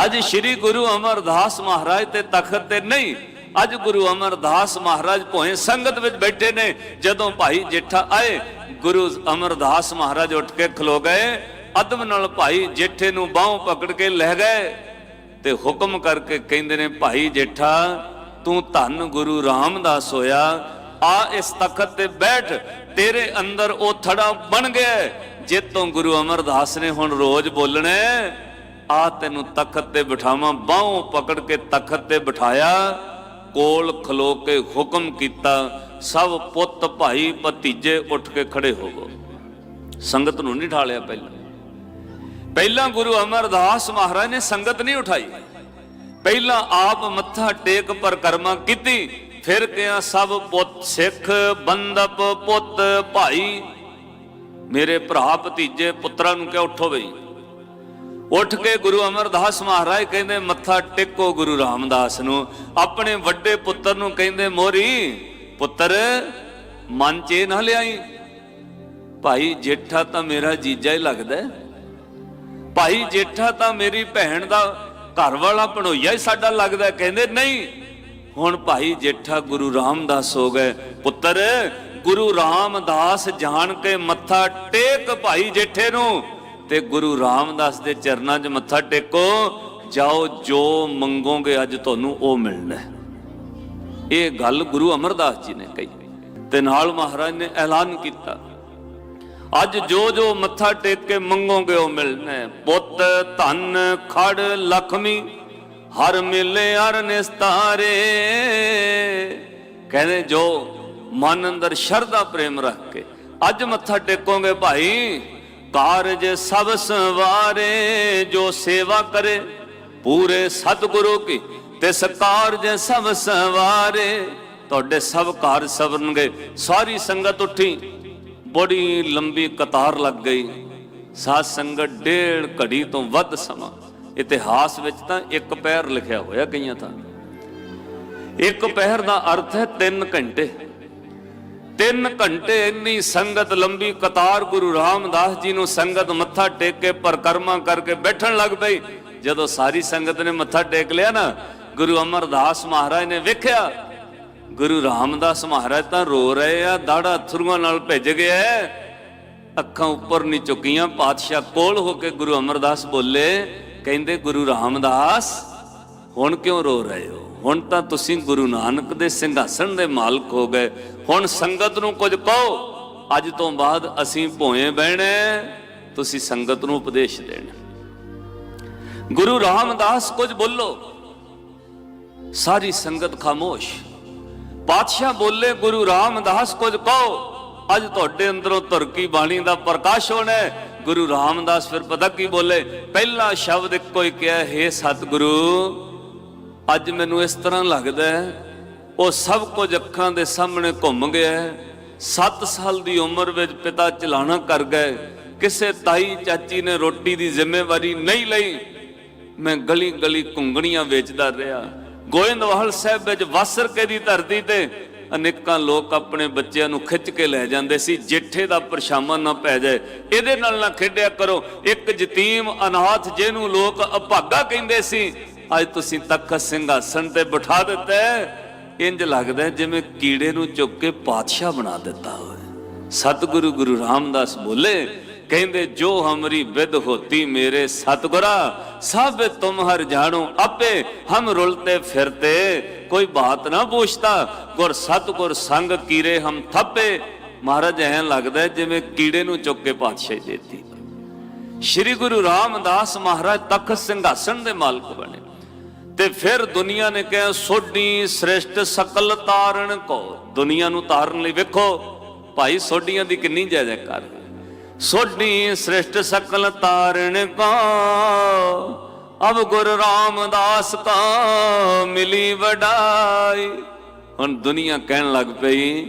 ਅੱਜ ਸ੍ਰੀ ਗੁਰੂ ਅਮਰਦਾਸ ਮਹਾਰਾਜ ਤੇ ਤਖਤ ਤੇ ਨਹੀਂ। ਅੱਜ ਗੁਰੂ ਅਮਰਦਾਸ ਮਹਾਰਾਜ ਭੋਏ ਸੰਗਤ ਵਿੱਚ ਬੈਠੇ ਨੇ। ਜਦੋਂ ਭਾਈ ਜੇਠਾ ਆਏ, ਗੁਰੂ ਅਮਰਦਾਸ ਮਹਾਰਾਜ ਉੱਠ ਕੇ ਖਲੋ ਗਏ। ਅਦਬ ਨਾਲ ਭਾਈ ਜੇਠੇ ਨੂੰ ਬਾਹੋਂ ਪਕੜ ਕੇ ਲੈ ਗਏ। ਤੇ ਹੁਕਮ ਕਰਕੇ ਕਹਿੰਦੇ ਨੇ, ਭਾਈ ਜੇਠਾ, ਤੂੰ ਧੰਨ ਗੁਰੂ ਰਾਮਦਾਸ ਹੋਇਆ। ਆ ਇਸ ਤਖਤ ਤੇ ਬੈਠ, ਤੇਰੇ ਅੰਦਰ ਉਹ ਥੜਾ ਬਣ ਗਿਆ ਜੇ ਜਿੱਤੋਂ ਗੁਰੂ ਅਮਰਦਾਸ ਨੇ ਹੁਣ ਰੋਜ਼ ਬੋਲਣਾ ਹੈ। ਆ ਤੈਨੂੰ ਤਖਤ ਤੇ ਬਿਠਾਵਾਂ, ਬਾਹੋਂ ਪਕੜ ਕੇ ਤਖਤ ਤੇ ਬਿਠਾਇਆ। ਕੋਲ ਖਲੋ ਕੇ ਹੁਕਮ ਕੀਤਾ, ਸਭ ਪੁੱਤ ਭਾਈ ਭਤੀਜੇ ਉੱਠ ਕੇ ਖੜੇ ਹੋ ਗਏ। ਸੰਗਤ ਨੂੰ ਨਹੀਂ ਠਾਲਿਆ ਪਹਿਲਾਂ। ਪਹਿਲਾਂ ਗੁਰੂ ਅਮਰਦਾਸ ਮਹਾਰਾਜ ਨੇ ਸੰਗਤ ਨਹੀਂ ਉਠਾਈ। ਪਹਿਲਾਂ ਆਪ ਮੱਥਾ ਟੇਕ ਪਰਕਰਮਾ ਕੀਤੀ, ਫਿਰ ਕਿਹਾ, ਸਭ ਪੁੱਤ ਸਿੱਖ, ਬੰਦਪ ਪੁੱਤ ਭਾਈ, ਮੇਰੇ ਭਰਾ ਭਤੀਜੇ ਪੁੱਤਰਾਂ ਨੂੰ ਕਿਹਾ, ਉਠੋ ਬਈ। ਉੱਠ ਕੇ ਗੁਰੂ ਅਮਰਦਾਸ ਮਹਾਰਾਜ ਕਹਿੰਦੇ, ਮੱਥਾ ਟੇਕੋ ਗੁਰੂ ਰਾਮਦਾਸ ਨੂੰ। ਆਪਣੇ ਵੱਡੇ ਪੁੱਤਰ ਨੂੰ ਕਹਿੰਦੇ, ਮੋਰੀ, ਪੁੱਤਰ, ਮਨ ਚ ਇਹ ਨਾ ਲਿਆਈ। ਭਾਈ ਜੇਠਾ ਤਾਂ ਮੇਰਾ ਜੀਜਾ ਹੀ ਲੱਗਦਾ ਭਾਈ ਜੇਠਾ ਤਾਂ ਮੇਰੀ ਭੈਣ ਦਾ ਘਰ ਵਾਲਾ ਭਣੋਈਆ ਹੀ ਸਾਡਾ ਲੱਗਦਾ ਕਹਿੰਦੇ, ਨਹੀਂ, ਹੁਣ ਭਾਈ ਜੇਠਾ ਗੁਰੂ ਰਾਮਦਾਸ ਹੋ ਗਏ। ਪੁੱਤਰ, ਗੁਰੂ ਰਾਮਦਾਸ ਜਾਣ ਕੇ ਮੱਥਾ ਟੇਕ ਭਾਈ ਜੇਠੇ ਨੂੰ। ਤੇ ਗੁਰੂ ਰਾਮਦਾਸ ਦੇ ਚਰਨਾਂ 'ਚ ਮੱਥਾ ਟੇਕੋ, ਜਾਓ ਜੋ ਮੰਗੋਗੇ ਅੱਜ ਤੁਹਾਨੂੰ ਉਹ ਮਿਲਣਾ ਹੈ। ਇਹ ਗੱਲ ਗੁਰੂ ਅਮਰਦਾਸ ਜੀ ਨੇ ਕਹੀ ਤੇ ਨਾਲ ਮਹਾਰਾਜ ਨੇ ਐਲਾਨ ਕੀਤਾ, ਅੱਜ ਜੋ ਜੋ ਮੱਥਾ ਟੇਕ ਕੇ ਮੰਗੋਗੇ ਉਹ ਮਿਲਣਾ ਪੁੱਤ, ਧਨ, ਖੜ, ਲਖਮੀ, ਹਰ ਮਿਲੇ ਹਰ ਨਿਸਤਾਰੇ ਕਹਿੰਦੇ ਜੋ ਮਨ ਅੰਦਰ ਸ਼ਰਧਾ, ਪ੍ਰੇਮ ਰੱਖ ਕੇ ਅੱਜ ਮੱਥਾ ਟੇਕੋਗੇ ਭਾਈ ਕਾਰਜ ਸਭ ਸਵਾਰੇ, ਜੋ ਸੇਵਾ ਕਰੇ, ਪੂਰੇ ਸਤਿਗੁਰੂ ਕੀ ਤਿਸ ਕਾਰਜ ਸਭ ਸਵਾਰੇ। ਤੁਹਾਡੇ ਸਭ ਕਾਰਜ ਸਵਰਨਗੇ, ਸਾਰੀ ਸੰਗਤ ਉੱਠੀ। ਬੜੀ ਲੰਬੀ ਕਤਾਰ ਲੱਗ ਗਈ। ਸਾਧ ਸੰਗਤ ਡੇਢ ਘੜੀ ਤੋਂ ਵੱਧ ਸਮਾਂ। ਇਤਿਹਾਸ ਵਿੱਚ ਤਾਂ ਇੱਕ ਪੈਰ ਲਿਖਿਆ ਹੋਇਆ ਕਈਆਂ ਥਾਂ। ਇੱਕ ਪਹਿਰ ਦਾ ਅਰਥ ਹੈ 3 ਘੰਟੇ। ਤਿੰਨ ਘੰਟੇ ਇੰਨੀ ਸੰਗਤ ਲੰਬੀ ਕਤਾਰ ਗੁਰੂ ਰਾਮਦਾਸ ਜੀ ਨੂੰ ਸੰਗਤ ਮੱਥਾ ਟੇਕ ਕੇ ਪਰਕਰਮਾ ਕਰਕੇ ਬੈਠਣ ਲੱਗ ਪਈ। ਜਦੋਂ ਸਾਰੀ ਸੰਗਤ ਨੇ ਮੱਥਾ ਟੇਕ ਲਿਆ ਨਾ, ਗੁਰੂ ਅਮਰਦਾਸ ਮਹਾਰਾਜ ਨੇ ਵੇਖਿਆ, ਗੁਰੂ ਰਾਮਦਾਸ ਮਹਾਰਾਜ ਤਾਂ ਰੋ ਰਹੇ ਆ ਦਾੜਾ ਅਥਰੂਆਂ ਨਾਲ ਭਿੱਜ ਗਿਆ ਅੱਖਾਂ ਉੱਪਰ ਨਹੀਂ ਚੁੱਕੀਆਂ ਪਾਤਸ਼ਾਹ ਕੋਲ ਹੋ ਕੇ ਗੁਰੂ ਅਮਰਦਾਸ ਬੋਲੇ, ਕਹਿੰਦੇ ਗੁਰੂ ਰਾਮਦਾਸ, ਹੁਣ ਕਿਉਂ ਰੋ ਰਹੇ ਹੋ? ਹੁਣ ਤਾਂ ਤੁਸੀਂ ਗੁਰੂ ਨਾਨਕ ਦੇ ਸਿੰਘਾਸਣ ਦੇ ਮਾਲਕ ਹੋ ਗਏ। ਹੁਣ ਸੰਗਤ ਨੂੰ ਕੁਝ ਕਹੋ, ਅੱਜ ਤੋਂ ਬਾਅਦ ਅਸੀਂ ਭੋਏ ਬਹਿਣੇ, ਤੁਸੀਂ ਸੰਗਤ ਨੂੰ ਉਪਦੇਸ਼ ਦੇਣਾ। ਗੁਰੂ ਰਾਮਦਾਸ ਕੁਝ ਬੋਲੋ, ਸਾਰੀ ਸੰਗਤ ਖਾਮੋਸ਼। ਪਾਤਸ਼ਾਹ ਬੋਲੇ, ਗੁਰੂ ਰਾਮਦਾਸ ਕੁਝ ਕਹੋ, ਅੱਜ ਤੁਹਾਡੇ ਅੰਦਰੋਂ ਤੁਰਕੀ ਬਾਣੀ ਦਾ ਪ੍ਰਕਾਸ਼ ਹੋਣਾ ਗੁਰੂ ਰਾਮਦਾਸ ਫਿਰ ਪਤਾ ਕੀ ਬੋਲੇ, ਪਹਿਲਾ ਸ਼ਬਦ ਇੱਕੋ ਹੀ ਕਿਹਾ, ਹੈ ਸਤਿਗੁਰੂ ਅੱਜ ਮੈਨੂੰ ਇਸ ਤਰ੍ਹਾਂ ਲੱਗਦਾ ਹੈ, ਉਹ ਸਭ ਕੁਝ ਅੱਖਾਂ ਦੇ ਸਾਹਮਣੇ ਘੁੰਮ ਗਿਆ ਹੈ। 7 ਸਾਲ ਦੀ ਉਮਰ ਵਿੱਚ ਪਿਤਾ ਚਲਾਣਾ ਕਰ ਗਏ। ਕਿਸੇ ਤਾਈ ਚਾਚੀ ਨੇ ਰੋਟੀ ਦੀ ਜ਼ਿੰਮੇਵਾਰੀ ਨਹੀਂ ਲਈ। ਮੈਂ ਗਲੀ ਗਲੀ ਕੁੰਗਣੀਆਂ ਵੇਚਦਾ ਰਿਹਾ। ਗੋਇੰਦਵਾਲ ਸਾਹਿਬ ਵਿੱਚ ਵਾਸਰ ਕੇ ਦੀ ਧਰਤੀ ਤੇ ਅਨੇਕਾਂ ਲੋਕ ਆਪਣੇ ਬੱਚਿਆਂ ਨੂੰ ਖਿੱਚ ਕੇ ਲੈ ਜਾਂਦੇ ਸੀ। ਜੇਠੇ ਦਾ ਪਰਛਾਵਾਂ ਨਾ ਪੈ ਜਾਏ। ਇਹਦੇ ਨਾਲ ਨਾ ਖੇਡਿਆ ਕਰੋ। ਇੱਕ ਯਤੀਮ ਅਨਾਥ ਜਿਹਨੂੰ ਲੋਕ ਅਭਾਗਾ ਕਹਿੰਦੇ ਸੀ। ਅੱਜ ਤੁਸੀਂ ਤਖਤ ਸਿੰਘਾਸਣ ਤੇ ਬਿਠਾ ਦਿੱਤਾ ਹੈ। ਇੰਜ ਲੱਗਦਾ ਜਿਵੇਂ ਕੀੜੇ ਨੂੰ ਚੁੱਕ ਕੇ ਪਾਤਸ਼ਾਹ ਬਣਾ ਦਿੱਤਾ ਹੋਵੇ। ਸਤਿਗੁਰੂ ਗੁਰੂ ਰਾਮਦਾਸ ਬੋਲੇ, ਕਹਿੰਦੇ, ਜੋ ਹਮਰੀ ਵਿਦ ਹੋਤੀ ਮੇਰੇ ਸਤਗੁਰਾ, ਸਭ ਤੁਮ ਹਰ ਜਾਣੋ ਆਪੇ, ਹਮ ਰੁਲਤੇ ਫਿਰਤੇ, ਕੋਈ ਬਾਤ ਨਾ ਪੁੱਛਤਾ, ਗੁਰ ਸਤਗੁਰ ਸੰਗ ਕੀਰੇ ਹਮ ਥੱਪੇ। ਮਹਾਰਾਜ ਐਂ ਲੱਗਦਾ ਜਿਵੇਂ ਕੀੜੇ ਨੂੰ ਚੁੱਕ ਕੇ ਪਾਤਸ਼ਾਹੀ ਦੇਤੀ। ਸ਼੍ਰੀ ਗੁਰੂ ਰਾਮਦਾਸ ਮਹਾਰਾਜ ਤਖਤ ਸਿੰਘਾਸਣ ਦੇ ਮਾਲਕ ਬਣੇ। ਤੇ ਫਿਰ ਦੁਨੀਆ ਨੇ ਕਿਹਾ, ਸੋਢੀ ਸ੍ਰਿਸ਼ਟ ਸਕਲ ਤਾਰਨ ਕੋ। ਦੁਨੀਆ ਨੂੰ ਤਾਰਨ ਲਈ ਵੇਖੋ, ਭਾਈ ਸੋਢੀਆਂ ਦੀ ਕਿੰਨੀ ਜੈ ਜੈਕਾਰ ਸੋਢੀ ਸ੍ਰਿਸ਼ਟ ਸਕਲ ਤਾਰਨ ਕੋ, ਅਬ ਗੁਰੂ ਰਾਮਦਾਸ ਕਾ ਮਿਲੀ ਵਡਾਈ। ਹੁਣ ਦੁਨੀਆ ਕਹਿਣ ਲੱਗ ਪਈ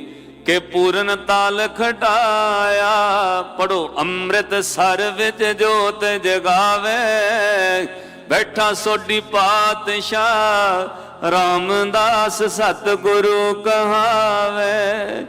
ਕਿ ਪੂਰਨ ਤਾਲ ਖਟਾਇਆ ਪੜੋ ਅੰਮ੍ਰਿਤ ਸਰ ਵਿੱਚ ਜੋਤ ਜਗਾਵੇ। ਬੈਠਾ ਸੋਢੀ ਪਾਤਸ਼ਾਹ ਰਾਮਦਾਸ ਸਤਿਗੁਰੂ ਕਹਾਵੇ।